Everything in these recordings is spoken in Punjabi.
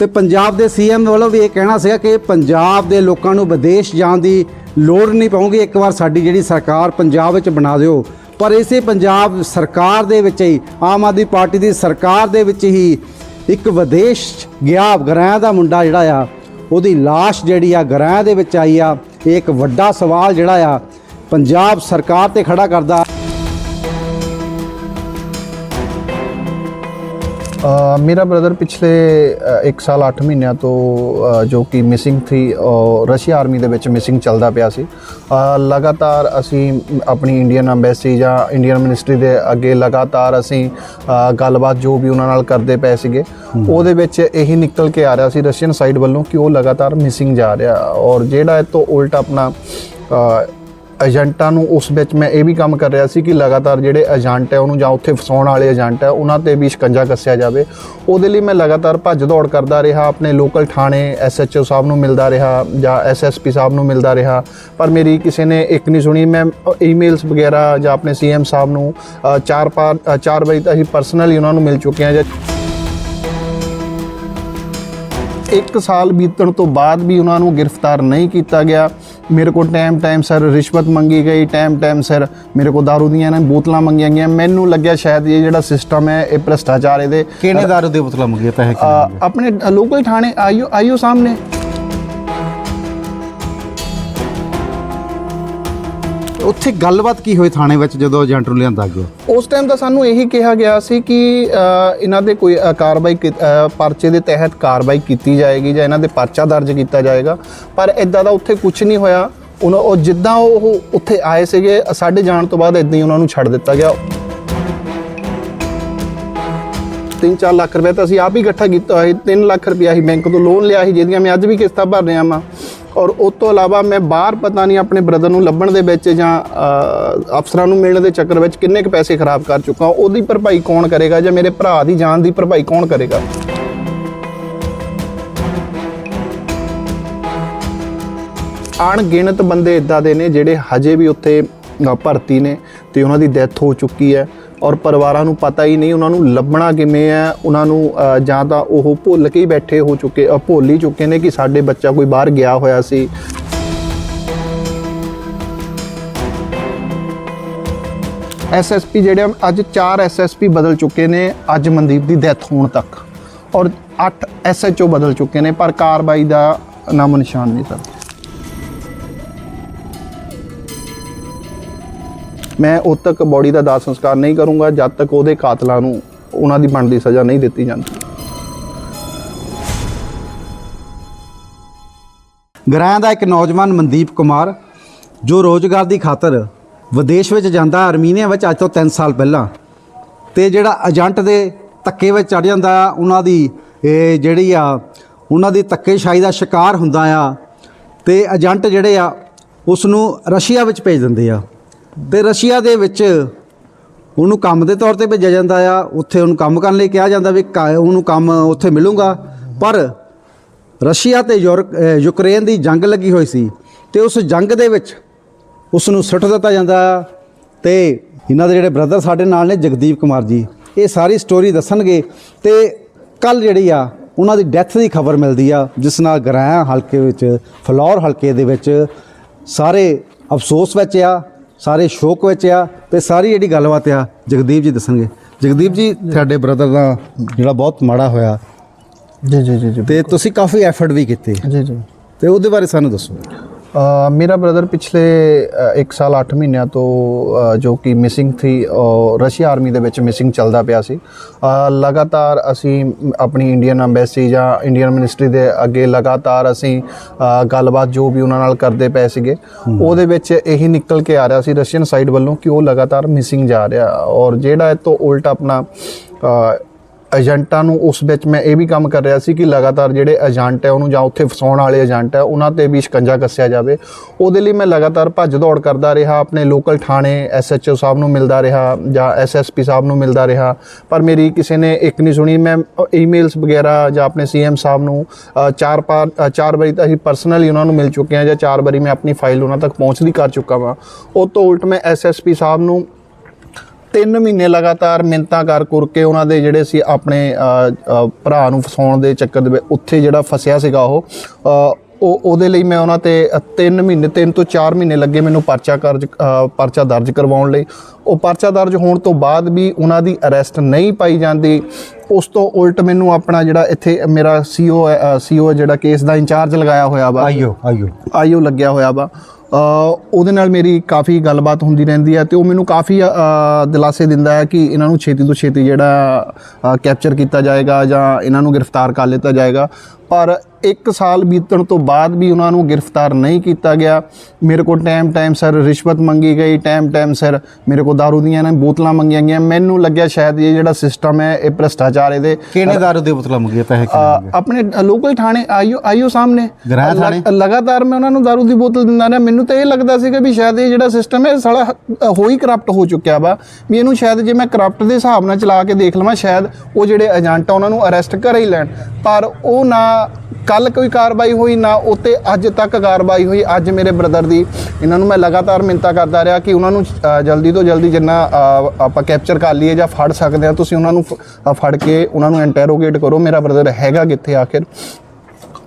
ਤੇ ਪੰਜਾਬ ਦੇ ਸੀਐਮ ਵੱਲੋਂ ਵੀ ਇਹ ਕਹਿਣਾ ਸੀਗਾ ਕਿ ਪੰਜਾਬ ਦੇ ਲੋਕਾਂ ਨੂੰ ਵਿਦੇਸ਼ ਜਾਣ ਦੀ ਲੋੜ ਨਹੀਂ ਪਊਗੀ। ਇੱਕ ਵਾਰ ਸਾਡੀ ਜਿਹੜੀ ਸਰਕਾਰ ਪੰਜਾਬ ਵਿੱਚ ਬਣਾ ਦਿਓ। ਪਰ ਇਸੇ ਪੰਜਾਬ ਸਰਕਾਰ ਦੇ ਵਿੱਚ ਹੀ, ਆਮ ਆਦਮੀ ਪਾਰਟੀ ਦੀ ਸਰਕਾਰ ਦੇ ਵਿੱਚ ਹੀ ਇੱਕ ਵਿਦੇਸ਼ ਗਿਆ ਗਰਾਂ ਦਾ ਮੁੰਡਾ ਜਿਹੜਾ ਆ, ਉਹਦੀ ਲਾਸ਼ ਜਿਹੜੀ ਆ ਗਰਾਂ ਦੇ ਵਿੱਚ ਆਈ ਆ। ਇਹ ਇੱਕ ਵੱਡਾ ਸਵਾਲ ਜਿਹੜਾ ਆ, ਪੰਜਾਬ ਸਰਕਾਰ ਤੇ ਖੜਾ ਕਰਦਾ। ਮੇਰਾ ਬ੍ਰਦਰ ਪਿਛਲੇ 1 ਸਾਲ 8 ਮਹੀਨਿਆਂ ਤੋਂ ਜੋ ਕਿ ਮਿਸਿੰਗ ਸੀ ਉਹ ਰਸ਼ੀਆ ਆਰਮੀ ਦੇ ਵਿੱਚ ਮਿਸਿੰਗ ਚੱਲਦਾ ਪਿਆ ਸੀ। ਲਗਾਤਾਰ ਅਸੀਂ ਆਪਣੀ ਇੰਡੀਅਨ ਐਮਬੈਸੀ ਜਾਂ ਇੰਡੀਅਨ ਮਿਨਿਸਟਰੀ ਦੇ ਅੱਗੇ ਲਗਾਤਾਰ ਅਸੀਂ ਗੱਲਬਾਤ ਜੋ ਵੀ ਉਹਨਾਂ ਨਾਲ ਕਰਦੇ ਪਏ ਸੀਗੇ ਉਹਦੇ ਵਿੱਚ ਇਹੀ ਨਿਕਲ ਕੇ ਆ ਰਿਹਾ ਸੀ ਰਸ਼ੀਅਨ ਸਾਈਡ ਵੱਲੋਂ ਕਿ ਉਹ ਲਗਾਤਾਰ ਮਿਸਿੰਗ ਜਾ ਰਿਹਾ। ਔਰ ਜਿਹੜਾ ਇਹ ਤੋਂ ਉਲਟ ਆਪਣਾ ਏਜੰਟਾਂ ਨੂੰ ਉਸ ਵਿੱਚ ਮੈਂ ਇਹ ਵੀ ਕੰਮ ਕਰ ਰਿਹਾ ਸੀ ਕਿ ਲਗਾਤਾਰ ਜਿਹੜੇ ਏਜੰਟ ਹੈ ਉਹਨੂੰ ਜਾਂ ਉੱਥੇ ਫਸਾਉਣ ਵਾਲੇ ਏਜੰਟ ਹੈ, ਉਹਨਾਂ ਤੇ ਵੀ ਸ਼ਿਕੰਜਾ ਕੱਸਿਆ ਜਾਵੇ। ਉਹਦੇ ਲਈ ਮੈਂ ਲਗਾਤਾਰ ਭੱਜ ਦੌੜ ਕਰਦਾ ਰਿਹਾ, ਆਪਣੇ ਲੋਕਲ ਥਾਣੇ ਐਸਐਚਓ ਸਾਹਿਬ ਨੂੰ ਮਿਲਦਾ ਰਿਹਾ ਜਾਂ ਐਸਐਸਪੀ ਸਾਹਿਬ ਨੂੰ ਮਿਲਦਾ ਰਿਹਾ। ਪਰ ਮੇਰੀ ਕਿਸੇ ਨੇ ਇੱਕ ਨਹੀਂ ਸੁਣੀ, ਮੈਂ ਈਮੇਲਸ ਵਗੈਰਾ ਜਾਂ ਆਪਣੇ ਸੀਐਮ ਸਾਹਿਬ ਨੂੰ ਚਾਰ ਪਾਰ ਚਾਰ ਵਾਰੀ ਤਾਂ ਅਸੀਂ ਪਰਸਨਲੀ ਉਹਨਾਂ ਨੂੰ ਮਿਲ ਚੁੱਕੇ ਹਾਂ ਜਾਂ ਇੱਕ ਸਾਲ ਬੀਤਣ ਤੋਂ ਬਾਅਦ ਵੀ ਉਹਨਾਂ ਨੂੰ ਗ੍ਰਿਫਤਾਰ ਨਹੀਂ ਕੀਤਾ ਗਿਆ। ਮੇਰੇ ਕੋਲ ਟਾਈਮ ਟਾਈਮ ਸਰ ਰਿਸ਼ਵਤ ਮੰਗੀ ਗਈ ਟਾਈਮ ਟਾਈਮ ਸਰ ਮੇਰੇ ਕੋਲ ਦਾਰੂ ਦੀਆਂ ਨੇ ਬੋਤਲਾਂ ਮੰਗੀਆਂ ਗਈਆਂ। ਮੈਨੂੰ ਲੱਗਿਆ ਸ਼ਾਇਦ ਇਹ ਜਿਹੜਾ ਸਿਸਟਮ ਹੈ ਇਹ ਭ੍ਰਿਸ਼ਟਾਚਾਰ ਇਹਦੇ ਕਿਹਨੇ ਦਾਰੂ ਦੇ ਬੋਤਲਾਂ ਮੰਗੀਆਂ ਪੈਸੇ ਅ, ਆਪਣੇ ਲੋਕਲ ਥਾਣੇ ਆਈਓ ਆਈਓ ਸਾਹਮਣੇ। ਉੱਥੇ ਗੱਲਬਾਤ ਕੀ ਹੋਈ ਥਾਣੇ ਵਿੱਚ ਜਦੋਂ ਏਜੰਟ ਨੂੰ ਲਿਆਂਦਾ ਗਿਆ? ਉਸ ਟਾਈਮ ਤਾਂ ਸਾਨੂੰ ਇਹੀ ਕਿਹਾ ਗਿਆ ਸੀ ਕਿ ਅ, ਇਹਨਾਂ ਦੇ ਕੋਈ ਅ, ਕਾਰਵਾਈ ਕੀ- ਅ, ਪਰਚੇ ਦੇ ਤਹਿਤ ਕਾਰਵਾਈ ਕੀਤੀ ਜਾਏਗੀ ਜਾਂ ਇਹਨਾਂ ਦੇ ਪਰਚਾ ਦਰਜ ਕੀਤਾ ਜਾਏਗਾ। ਪਰ ਇਦਾਂ ਦਾ ਉੱਥੇ ਕੁਝ ਨਹੀਂ ਹੋਇਆ। ਉਹਨਾਂ ਉਹ ਜਿੱਦਾਂ ਉਹ ਉੱਥੇ ਆਏ ਸੀਗੇ ਸਾਡੇ ਜਾਣ ਤੋਂ ਬਾਅਦ ਇਦਾਂ ਹੀ ਉਹਨਾਂ ਨੂੰ ਛੱਡ ਦਿੱਤਾ ਗਿਆ। 3-4 ਲੱਖ ਰੁਪਏ ਤਾਂ ਅਸੀਂ ਆਪ ਹੀ ਇਕੱਠਾ ਕੀਤਾ ਹੋਇਆ 3 ਲੱਖ ਰੁਪਏ ਅਸੀਂ ਬੈਂਕ ਤੋਂ ਲੋਨ ਲਿਆ ਸੀ ਜਿਹਦੀਆਂ ਮੈਂ ਅੱਜ ਵੀ ਕਿਸ਼ਤਾਂ ਭਰ ਰਿਹਾ ਵਾਂ। ਔਰ ਉਸ ਤੋਂ ਇਲਾਵਾ ਮੈਂ ਬਾਹਰ ਪਤਾ ਨਹੀਂ ਆਪਣੇ ਬ੍ਰਦਰ ਨੂੰ ਲੱਭਣ ਦੇ ਵਿੱਚ ਜਾਂ ਅਫਸਰਾਂ ਨੂੰ ਮਿਲਣ ਦੇ ਚੱਕਰ ਵਿੱਚ ਕਿੰਨੇ ਕੁ ਪੈਸੇ ਖਰਾਬ ਕਰ ਚੁੱਕਾ ਉਹਦੀ ਭਰਪਾਈ ਕੌਣ ਕਰੇਗਾ ਜਾਂ ਮੇਰੇ ਭਰਾ ਦੀ ਜਾਨ ਦੀ ਭਰਪਾਈ ਕੌਣ ਕਰੇਗਾ? ਅਣਗਿਣਤ ਬੰਦੇ ਇਦਾਂ ਦੇ ਨੇ ਜਿਹੜੇ ਹਜੇ ਵੀ ਉੱਥੇ ਭਰਤੀ ਨੇ ਤੇ ਉਹਨਾਂ ਦੀ ਡੈਥ ਹੋ ਚੁੱਕੀ ਹੈ। ਔਰ ਪਰਿਵਾਰਾਂ ਨੂੰ ਪਤਾ ਹੀ ਨਹੀਂ ਉਹਨਾਂ ਨੂੰ ਲੱਭਣਾ ਕਿਵੇਂ ਹੈ ਉਹਨਾਂ ਨੂੰ ਜਾਂ ਤਾਂ ਉਹ ਭੁੱਲ ਕੇ ਹੀ ਬੈਠੇ ਹੋ ਚੁੱਕੇ ਭੁੱਲ ਹੀ ਚੁੱਕੇ ਨੇ ਕਿ ਸਾਡੇ ਬੱਚਾ ਕੋਈ ਬਾਹਰ ਗਿਆ ਹੋਇਆ ਸੀ। ਐਸਐਸਪੀ ਜਿਹੜੇ ਹਨ, ਅੱਜ 4 ਐਸਐਸਪੀ ਬਦਲ ਚੁੱਕੇ ਨੇ ਅੱਜ ਮਨਦੀਪ ਦੀ ਡੈਥ ਹੋਣ ਤੱਕ। ਔਰ 8 ਐਸਐਚਓ ਬਦਲ ਚੁੱਕੇ ਨੇ ਪਰ ਕਾਰਵਾਈ ਦਾ ਨਾਮ ਨਿਸ਼ਾਨ ਨਹੀਂ ਸਰ। ਮੈਂ ਉਦ ਤੱਕ ਬੋਡੀ ਦਾ ਦਾਹ ਸੰਸਕਾਰ ਨਹੀਂ ਕਰੂੰਗਾ, ਜਦ ਤੱਕ ਉਹਦੇ ਕਾਤਲਾਂ ਨੂੰ ਉਹਨਾਂ ਦੀ ਬਣਦੀ ਸਜ਼ਾ ਨਹੀਂ ਦਿੱਤੀ ਜਾਂਦੀ। ਗਰਾਂ ਦਾ ਇੱਕ ਨੌਜਵਾਨ ਮਨਦੀਪ ਕੁਮਾਰ, ਜੋ ਰੋਜ਼ਗਾਰ ਦੀ ਖਾਤਰ ਵਿਦੇਸ਼ ਵਿੱਚ ਜਾਂਦਾ, ਅਰਮੀਨੀਆ ਵਿੱਚ ਅੱਜ ਤੋਂ 3 ਸਾਲ ਪਹਿਲਾਂ, ਤੇ ਜਿਹੜਾ ਏਜੰਟ ਦੇ ਧੱਕੇ ਵਿੱਚ ਚੜ ਜਾਂਦਾ ਆ ਉਹਨਾਂ ਦੀ, ਇਹ ਜਿਹੜੀ ਆ, ਉਹਨਾਂ ਦੀ ਧੱਕੇਸ਼ਾਹੀ ਦਾ ਸ਼ਿਕਾਰ ਹੁੰਦਾ ਆ, ਤੇ ਏਜੰਟ ਜਿਹੜੇ ਆ ਉਸ ਨੂੰ ਰਸ਼ੀਆ ਵਿੱਚ ਭੇਜ ਦਿੰਦੇ ਆ। ਤੇ ਰਸ਼ੀਆ ਦੇ ਵਿੱਚ ਉਹਨੂੰ ਕੰਮ ਦੇ ਤੌਰ ਤੇ ਭੇਜਿਆ ਜਾਂਦਾ ਆ। ਉੱਥੇ ਉਹਨੂੰ ਕੰਮ ਕਰਨ ਲਈ ਕਿਹਾ ਜਾਂਦਾ ਵੀ ਕਾ- ਉਹਨੂੰ ਕੰਮ ਉੱਥੇ ਮਿਲੂਗਾ। ਪਰ ਰਸ਼ੀਆ ਤੇ ਯੂਰ- ਯੂਕਰੇਨ ਦੀ ਜੰਗ ਲੱਗੀ ਹੋਈ ਸੀ ਤੇ ਉਸ ਜੰਗ ਦੇ ਵਿੱਚ ਉਸ ਨੂੰ ਸੁੱਟ ਦਿੱਤਾ ਜਾਂਦਾ ਆ ਤੇ ਇਹਨਾਂ ਦੇ ਜਿਹੜੇ ਬ੍ਰਦਰ ਸਾਡੇ ਨਾਲ ਨੇ, ਜਗਦੀਪ ਕੁਮਾਰ ਜੀ, ਇਹ ਸਾਰੀ ਸਟੋਰੀ ਦੱਸਣਗੇ ਤੇ ਕੱਲ ਜਿਹੜੀ ਆ, ਉਹਨਾਂ ਦੀ ਡੈਥ ਦੀ ਖਬਰ ਮਿਲਦੀ ਆ, ਜਿਸ ਨਾਲ ਗਰਾਇਆ ਹਲਕੇ ਵਿੱਚ, ਫਲੌਰ ਹਲਕੇ ਦੇ ਵਿੱਚ ਸਾਰੇ ਅਫਸੋਸ ਵਿੱਚ ਆ। ਸਾਰੇ ਸ਼ੋਕ ਵਿੱਚ ਆ ਤੇ ਸਾਰੀ ਜਿਹੜੀ ਗੱਲਬਾਤ ਆ ਜਗਦੀਪ ਜੀ ਦੱਸਣਗੇ। ਜਗਦੀਪ ਜੀ ਤੁਹਾਡੇ ਬ੍ਰਦਰ ਦਾ ਜਿਹੜਾ ਬਹੁਤ ਮਾੜਾ ਹੋਇਆ। ਜੀ ਜੀ ਜੀ ਤੇ ਤੁਸੀਂ ਕਾਫੀ ਐਫਰਟ ਵੀ ਕੀਤੇ। ਜੀ ਜੀ। ਤੇ ਉਹਦੇ ਬਾਰੇ ਸਾਨੂੰ ਦੱਸੋ। ਮੇਰਾ ਬ੍ਰਦਰ ਪਿਛਲੇ 1 ਸਾਲ 8 ਮਹੀਨਿਆਂ ਤੋਂ ਜੋ ਕਿ ਮਿਸਿੰਗ ਸੀ ਉਹ ਰਸ਼ੀਆ ਆਰਮੀ ਦੇ ਵਿੱਚ ਮਿਸਿੰਗ ਚੱਲਦਾ ਪਿਆ ਸੀ। ਲਗਾਤਾਰ ਅਸੀਂ ਆਪਣੀ ਇੰਡੀਅਨ ਐਮਬੈਸੀ ਜਾਂ ਇੰਡੀਅਨ ਮਿਨਿਸਟਰੀ ਦੇ ਅੱਗੇ ਲਗਾਤਾਰ ਅਸੀਂ ਗੱਲਬਾਤ ਜੋ ਵੀ ਉਹਨਾਂ ਨਾਲ ਕਰਦੇ ਪਏ ਸੀਗੇ ਉਹਦੇ ਵਿੱਚ ਇਹੀ ਨਿਕਲ ਕੇ ਆ ਰਿਹਾ ਸੀ ਰਸ਼ੀਅਨ ਸਾਈਡ ਵੱਲੋਂ ਕਿ ਉਹ ਲਗਾਤਾਰ ਮਿਸਿੰਗ ਜਾ ਰਿਹਾ। ਔਰ ਜਿਹੜਾ ਇਹ ਤੋਂ ਉਲਟ ਆਪਣਾ ਏਜੰਟਾਂ ਨੂੰ ਉਸ ਵਿੱਚ ਮੈਂ ਇਹ ਵੀ ਕੰਮ ਕਰ ਰਿਹਾ ਸੀ ਕਿ ਲਗਾਤਾਰ ਜਿਹੜੇ ਏਜੰਟ ਹੈ ਉਹਨੂੰ ਜਾਂ ਉੱਥੇ ਫਸਾਉਣ ਵਾਲੇ ਏਜੰਟ ਹੈ, ਉਹਨਾਂ ਤੇ ਵੀ ਸ਼ਿਕੰਜਾ ਕੱਸਿਆ ਜਾਵੇ। ਉਹਦੇ ਲਈ ਮੈਂ ਲਗਾਤਾਰ ਭੱਜ ਦੌੜ ਕਰਦਾ ਰਿਹਾ, ਆਪਣੇ ਲੋਕਲ ਥਾਣੇ ਐਸਐਚਓ ਸਾਹਿਬ ਨੂੰ ਮਿਲਦਾ ਰਿਹਾ ਜਾਂ ਐਸਐਸਪੀ ਸਾਹਿਬ ਨੂੰ ਮਿਲਦਾ ਰਿਹਾ। ਪਰ ਮੇਰੀ ਕਿਸੇ ਨੇ ਇੱਕ ਨਹੀਂ ਸੁਣੀ, ਮੈਂ ਈਮੇਲਸ ਵਗੈਰਾ ਜਾਂ ਆਪਣੇ ਸੀਐਮ ਸਾਹਿਬ ਨੂੰ ਚਾਰ ਪਾਰ ਚਾਰ ਵਾਰੀ ਤਾਂ ਅਸੀਂ ਪਰਸਨਲੀ ਉਹਨਾਂ ਨੂੰ ਮਿਲ ਚੁੱਕੇ ਹਾਂ ਜਾਂ ਚਾਰ ਵਾਰੀ ਮੈਂ ਆਪਣੀ ਫਾਈਲ ਉਹਨਾਂ ਤੱਕ ਪਹੁੰਚਦੀ ਕਰ ਚੁੱਕਾ ਵਾਂ। ਉਹ ਤੋਂ ਉਲਟ ਮੈਂ ਐਸਐਸਪੀ ਸਾਹਿਬ ਨੂੰ 3 ਮਹੀਨੇ ਲਗਾਤਾਰ ਮਿੰਤਾ ਕਰ ਕਰ ਕੇ ਉਹਨਾਂ ਦੇ ਜਿਹੜੇ ਸੀ ਆਪਣੇ ਭਰਾ ਨੂੰ ਫਸਾਉਣ ਦੇ ਚੱਕਰ ਦੇ ਵਿੱਚ ਉੱਥੇ ਜਿਹੜਾ ਫਸਿਆ ਸੀਗਾ ਉਹ ਉਹ ਉਹਦੇ ਲਈ ਮੈਂ ਉਹਨਾਂ ਤੇ 3 ਮਹੀਨੇ 3 ਤੋਂ 4 ਮਹੀਨੇ ਲੱਗੇ ਮੈਨੂੰ ਪਰਚਾ ਕਰਜ ਪਰਚਾ ਦਰਜ ਕਰਵਾਉਣ ਲਈ। ਉਹ ਪਰਚਾ ਦਰਜ ਹੋਣ ਤੋਂ ਬਾਅਦ ਵੀ ਉਹਨਾਂ ਦੀ ਅਰੈਸਟ ਨਹੀਂ ਪਾਈ ਜਾਂਦੀ। ਉਸ ਤੋਂ ਉਲਟ ਮੈਨੂੰ ਆਪਣਾ ਜਿਹੜਾ ਇੱਥੇ ਮੇਰਾ ਸੀਓ ਸੀਓ ਜਿਹੜਾ ਕੇਸ ਦਾ ਇੰਚਾਰਜ ਲਗਾਇਆ ਹੋਇਆ ਵਾ। ਆਇਓ ਆਇਓ ਆਈਓ ਲੱਗਿਆ ਹੋਇਆ ਵਾ। ਉਹਦੇ ਨਾਲ ਮੇਰੀ ਕਾਫੀ ਗੱਲਬਾਤ ਹੁੰਦੀ ਰਹਿੰਦੀ ਹੈ ਤੇ ਉਹ ਮੈਨੂੰ ਕਾਫੀ ਦਿਲਾਸੇ ਦਿੰਦਾ ਹੈ ਕਿ ਇਹਨਾਂ ਨੂੰ ਛੇਤੀ ਤੋਂ ਛੇਤੀ ਜਿਹੜਾ ਕੈਪਚਰ ਕੀਤਾ ਜਾਏਗਾ ਜਾਂ ਇਹਨਾਂ ਨੂੰ ਗ੍ਰਿਫਤਾਰ ਕਰ ਲਿੱਤਾ ਜਾਏਗਾ। ਪਰ 1 ਸਾਲ ਬੀਤਣ ਤੋਂ ਬਾਅਦ ਵੀ ਉਹਨਾਂ ਨੂੰ ਗ੍ਰਿਫਤਾਰ ਨਹੀਂ ਕੀਤਾ ਗਿਆ। ਮੇਰੇ ਕੋਲ ਟਾਈਮ ਟਾਈਮ ਸਰ ਰਿਸ਼ਵਤ ਮੰਗੀ ਗਈ। ਟਾਈਮ ਟਾਈਮ ਸਰ ਮੇਰੇ ਕੋਲ ਦਾਰੂ ਦੀਆਂ ਨਾ ਬੋਤਲਾਂ ਮੰਗੀਆਂ ਗਈਆਂ। ਮੈਨੂੰ ਲੱਗਿਆ ਸ਼ਾਇਦ ਇਹ ਜਿਹੜਾ ਸਿਸਟਮ ਹੈ ਇਹ ਭ੍ਰਿਸ਼ਟਾਚਾਰ ਇਹਦੇ ਕਿਹਨੇ ਦਾਰੂ ਦੇ ਬੋਤਲਾਂ ਮੰਗੀਆਂ ਪੈਸੇ ਮੰਗੇ? ਆਪਣੇ ਲੋਕਲ ਥਾਣੇ ਆਈਓ ਆਈਓ ਸਾਹਮਣੇ? ਲਗਾਤਾਰ ਮੈਂ ਉਹਨਾਂ ਨੂੰ ਦਾਰੂ ਦੀ ਬੋਤਲ ਦਿੰਦਾ ਰਿਹਾ। ਮੈਨੂੰ ਤਾਂ ਇਹ ਲੱਗਦਾ ਸੀਗਾ ਵੀ ਸ਼ਾਇਦ ਇਹ ਜਿਹੜਾ ਸਿਸਟਮ ਹੈ ਸਾਲਾ ਹੋ ਹੀ ਕਰਪਟ ਹੋ ਚੁੱਕਿਆ ਵਾ। ਵੀ ਇਹਨੂੰ ਸ਼ਾਇਦ ਜੇ ਮੈਂ ਕਰਪਟ ਦੇ ਹਿਸਾਬ ਨਾਲ ਚਲਾ ਕੇ ਦੇਖ ਲਵਾਂ ਸ਼ਾਇਦ ਉਹ ਜਿਹੜੇ ਏਜੰਟ ਆ ਉਹਨਾਂ ਨੂੰ ਅਰੈਸਟ ਕਰ ਹੀ ਲੈਣ। ਪਰ ਉਹ ਨਾ ਕੱਲ ਕੋਈ ਕਾਰਵਾਈ ਹੋਈ ਨਾ ਉਤੇ ਅੱਜ ਤੱਕ ਕਾਰਵਾਈ ਹੋਈ। ਅੱਜ ਮੇਰੇ ਬ੍ਰਦਰ ਦੀ ਇਹਨਾਂ ਨੂੰ ਮੈਂ ਲਗਾਤਾਰ ਮਿੰਤਾ ਕਰਦਾ ਰਿਹਾ ਕਿ ਉਹਨਾਂ ਨੂੰ ਜਲਦੀ ਤੋਂ ਜਲਦੀ ਜਿੰਨਾ ਆਪਾਂ ਕੈਪਚਰ ਕਰ ਲਈਏ ਜਾਂ ਫੜ ਸਕਦੇ ਆ ਤੁਸੀਂ ਉਹਨਾਂ ਨੂੰ ਫੜ ਕੇ ਉਹਨਾਂ ਨੂੰ ਇੰਟਰੋਗੇਟ ਕਰੋ ਮੇਰਾ ਬ੍ਰਦਰ ਹੈਗਾ ਕਿੱਥੇ ਆਖਿਰ।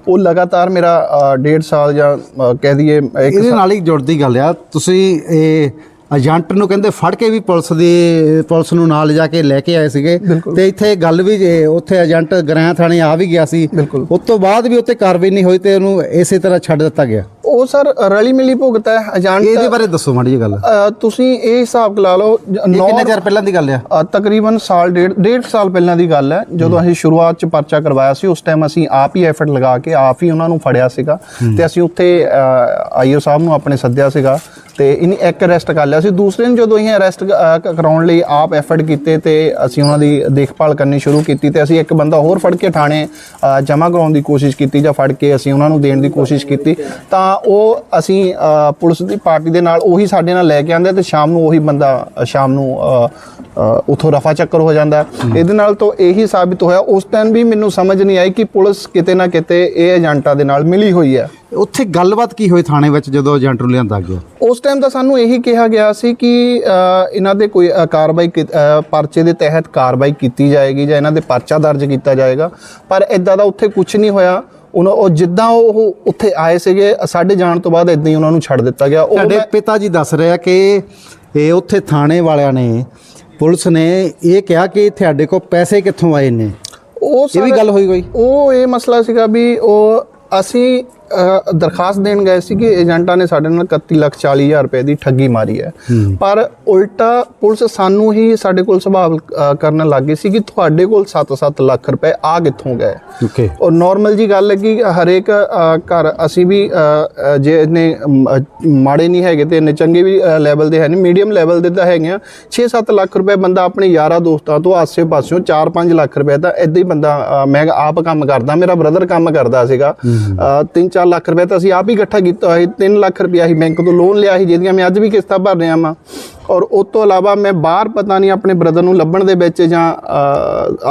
ਉਹ ਲਗਾਤਾਰ ਮੇਰਾ ਡੇਢ ਸਾਲ ਜਾਂ ਕਹਿ ਦਈਏ ਇੱਕ ਇਹਦੇ ਨਾਲ ਹੀ ਜੁੜਦੀ ਗੱਲ ਆ ਤੁਸੀਂ ਇਹ ਏਜੰਟ ਨੂੰ ਕਹਿੰਦੇ ਫੜ ਕੇ ਵੀ ਪੁਲਿਸ ਦੀ ਪੁਲਿਸ ਨੂੰ ਨਾਲ ਜਾ ਕੇ ਲੈ ਕੇ ਆਏ ਸੀਗੇ। ਤੇ ਇੱਥੇ ਗੱਲ ਵੀ ਉੱਥੇ ਏਜੰਟ ਗ੍ਰਹਿ ਥਾਣੇ ਆ ਵੀ ਗਿਆ ਸੀ। ਉਸ ਤੋਂ ਬਾਅਦ ਵੀ ਉੱਥੇ ਕਾਰਵਾਈ ਨਹੀਂ ਹੋਈ ਤੇ ਉਹਨੂੰ ਇਸੇ ਤਰ੍ਹਾਂ ਛੱਡ ਦਿੱਤਾ ਗਿਆ। ਉਹ ਸਰ ਰਲੀ ਮਿਲੀ ਭੁਗਤ ਹੈ ਏਜੰਟ ਇਹਦੇ ਬਾਰੇ ਦੱਸੋ ਮਾੜੀ ਜਿਹੀ ਗੱਲ। ਅ, ਤੁਸੀਂ ਇਹ ਹਿਸਾਬ ਲਾ ਲਓ ਇਹ ਨੌ ਕਿੰਨੇ ਚਿਰ ਪਹਿਲਾਂ ਦੀ ਗੱਲ ਆ? ਅ, ਤਕਰੀਬਨ ਸਾਲ ਡੇਢ ਡੇਢ ਸਾਲ ਪਹਿਲਾਂ ਦੀ ਗੱਲ ਹੈ। ਜਦੋਂ ਅਸੀਂ ਸ਼ੁਰੂਆਤ ਚ ਪਰਚਾ ਕਰਵਾਇਆ ਸੀ ਉਸ ਟਾਈਮ ਅਸੀਂ ਆਪ ਹੀ ਐਫਰਟ ਲਗਾ ਕੇ ਆਪ ਹੀ ਉਹਨਾਂ ਨੂੰ ਫੜਿਆ ਸੀਗਾ। ਤੇ ਅਸੀਂ ਉੱਥੇ ਆਈਓ ਸਾਹਿਬ ਨੂੰ ਆਪਣੇ ਸੱਦਿਆ ਸੀਗਾ। ਤੇ ਇਹਨੇ ਇੱਕ ਅਰੈਸਟ ਕਰ ਲਿਆ ਸੀ। ਦੂਸਰੇ ਨੂੰ ਜਦੋਂ ਅਸੀਂ ਅਰੈਸਟ ਕਰਾਉਣ ਲਈ ਆਪ ਐਫਰਟ ਕੀਤੇ ਤੇ ਅਸੀਂ ਉਹਨਾਂ ਦੀ ਦੇਖਭਾਲ ਕਰਨੀ ਸ਼ੁਰੂ ਕੀਤੀ ਤੇ ਅਸੀਂ ਇੱਕ ਬੰਦਾ ਹੋਰ ਫੜ ਕੇ ਥਾਣੇ ਜਮ੍ਹਾਂ ਕਰਾਉਣ ਦੀ ਕੋਸ਼ਿਸ਼ ਕੀਤੀ ਜਾਂ ਫੜ ਕੇ ਅਸੀਂ ਉਹਨਾਂ ਨੂੰ ਦੇਣ ਦੀ ਕੋਸ਼ਿਸ਼ ਕੀਤੀ ਤਾਂ ਉਹ ਅਸੀਂ ਪੁਲਿਸ ਦੀ ਪਾਰਟੀ ਦੇ ਨਾਲ ਉਹੀ ਸਾਡੇ ਨਾਲ ਲੈ ਕੇ ਆਂਦੇ ਤੇ ਸ਼ਾਮ ਨੂੰ ਉਹੀ ਬੰਦਾ ਸ਼ਾਮ ਨੂੰ ਉਥੋਂ ਰਫਾ ਚੱਕਰ ਹੋ ਜਾਂਦਾ। ਇਹਦੇ ਨਾਲ ਤੋਂ ਇਹੀ ਸਾਬਿਤ ਹੋਇਆ। ਉਸ ਟਾਈਮ ਵੀ ਮੈਨੂੰ ਸਮਝ ਨਹੀਂ ਆਈ ਕਿ ਪੁਲਿਸ ਕਿਤੇ ਨਾ ਕਿਤੇ ਇਹ ਏਜੰਟਾਂ ਦੇ ਨਾਲ ਮਿਲੀ ਹੋਈ ਹੈ। ਉੱਥੇ ਗੱਲਬਾਤ ਕੀ ਹੋਈ ਥਾਣੇ ਵਿੱਚ ਜਦੋਂ ਏਜੰਟ ਨੂੰ ਲਿਆਂਦਾ ਗਿਆ? ਉਸ ਟਾਈਮ ਤਾਂ ਸਾਨੂੰ ਇਹੀ ਕਿਹਾ ਗਿਆ ਸੀ ਕਿ ਇਹਨਾਂ ਦੇ ਕੋਈ ਕਾਰਵਾਈ ਪਰਚੇ ਦੇ ਤਹਿਤ ਕਾਰਵਾਈ ਕੀਤੀ ਜਾਏਗੀ ਜਾਂ ਇਹਨਾਂ ਦੇ ਪਰਚਾ ਦਰਜ ਕੀਤਾ ਜਾਏਗਾ। ਪਰ ਇਦਾਂ ਦਾ ਉੱਥੇ ਕੁਝ ਨਹੀਂ ਹੋਇਆ। ਉਹਨਾਂ ਉਹ ਜਿੱਦਾਂ ਉਹ ਉੱਥੇ ਆਏ ਸੀਗੇ ਸਾਡੇ ਜਾਣ ਤੋਂ ਬਾਅਦ ਇਦਾਂ ਹੀ ਉਹਨਾਂ ਨੂੰ ਛੱਡ ਦਿੱਤਾ ਗਿਆ। ਉਹ ਮੈਂ- ਪਿਤਾ ਜੀ ਦੱਸ ਰਹੇ ਕਿ ਇਹ ਉੱਥੇ ਥਾਣੇ ਵਾਲਿਆਂ ਨੇ ਪੁਲਿਸ ਨੇ ਇਹ ਕਿਹਾ ਕਿ ਤੁਹਾਡੇ ਕੋਲ ਪੈਸੇ ਕਿੱਥੋਂ ਆਏ ਨੇ? ਉਹ ਇਹ ਵੀ ਗੱਲ ਹੋਈ ਕੋਈ? ਉਹ ਇਹ ਮਸਲਾ ਸੀਗਾ ਵੀ ਉਹ ਅਸੀਂ ਦਰਖਾਸਤ ਦੇਣ ਗਏ ਸੀ ਕਿ ਏਜੰਟਾਂ ਨੇ ਸਾਡੇ ਨਾਲ 31 ਲੱਖ 40 ਹਜ਼ਾਰ ਰੁਪਏ ਦੀ ਠੱਗੀ ਮਾਰੀ ਹੈ। ਪਰ ਉਲਟਾ ਪੁਲਿਸ ਸਾਨੂੰ ਹੀ ਸਾਡੇ ਕੋਲ ਸਵਾਲ ਕਰਨ ਲੱਗ ਗਈ ਸੀ ਕਿ ਤੁਹਾਡੇ ਕੋਲ 7-7 ਲੱਖ ਰੁਪਏ ਆ ਕਿੱਥੋਂ ਗਏ। ਔਰ ਨਾਰਮਲ ਜੀ ਗੱਲ ਹੈ ਕਿ ਹਰੇਕ ਘਰ ਅਸੀਂ ਵੀ ਜੇ ਇਹਨੇ ਮਾੜੇ ਨਹੀਂ ਹੈਗੇ ਤੇ ਇਹਨੇ ਚੰਗੇ ਵੀ ਲੈਵਲ ਦੇ ਹੈ ਨਹੀਂ ਮੀਡੀਅਮ ਲੈਵਲ ਦੇ ਤਾਂ ਹੈਗੇ ਆ। 6-7 ਲੱਖ ਰੁਪਏ ਬੰਦਾ ਆਪਣੇ ਯਾਰਾਂ ਦੋਸਤਾਂ ਤੋਂ ਆਸੇ ਪਾਸਿਓਂ 4-5 ਲੱਖ ਰੁਪਏ ਤਾਂ ਇਦਾਂ ਹੀ ਬੰਦਾ ਮੈਂ ਆਪ ਕੰਮ ਕਰਦਾ ਮੇਰਾ ਬ੍ਰਦਰ ਕੰਮ ਕਰਦਾ ਸੀਗਾ। 3-4 ਲੱਖ ਰੁਪਏ ਤਾਂ ਅਸੀਂ ਆਪ ਹੀ ਇਕੱਠਾ ਕੀਤਾ ਹੋਇਆ ਸੀ 3 ਲੱਖ ਰੁਪਏ ਅਸੀਂ ਬੈਂਕ ਤੋਂ ਲੋਨ ਲਿਆ ਸੀ, ਜਿਹਦੀਆਂ ਮੈਂ ਅੱਜ ਵੀ ਕਿਸ਼ਤਾਂ ਭਰ ਰਿਹਾ ਵਾਂ। ਔਰ ਉਸ ਤੋਂ ਇਲਾਵਾ ਮੈਂ ਬਾਹਰ ਪਤਾ ਨਹੀਂ ਆਪਣੇ ਬ੍ਰਦਰ ਨੂੰ ਲੱਭਣ ਦੇ ਵਿੱਚ ਜਾਂ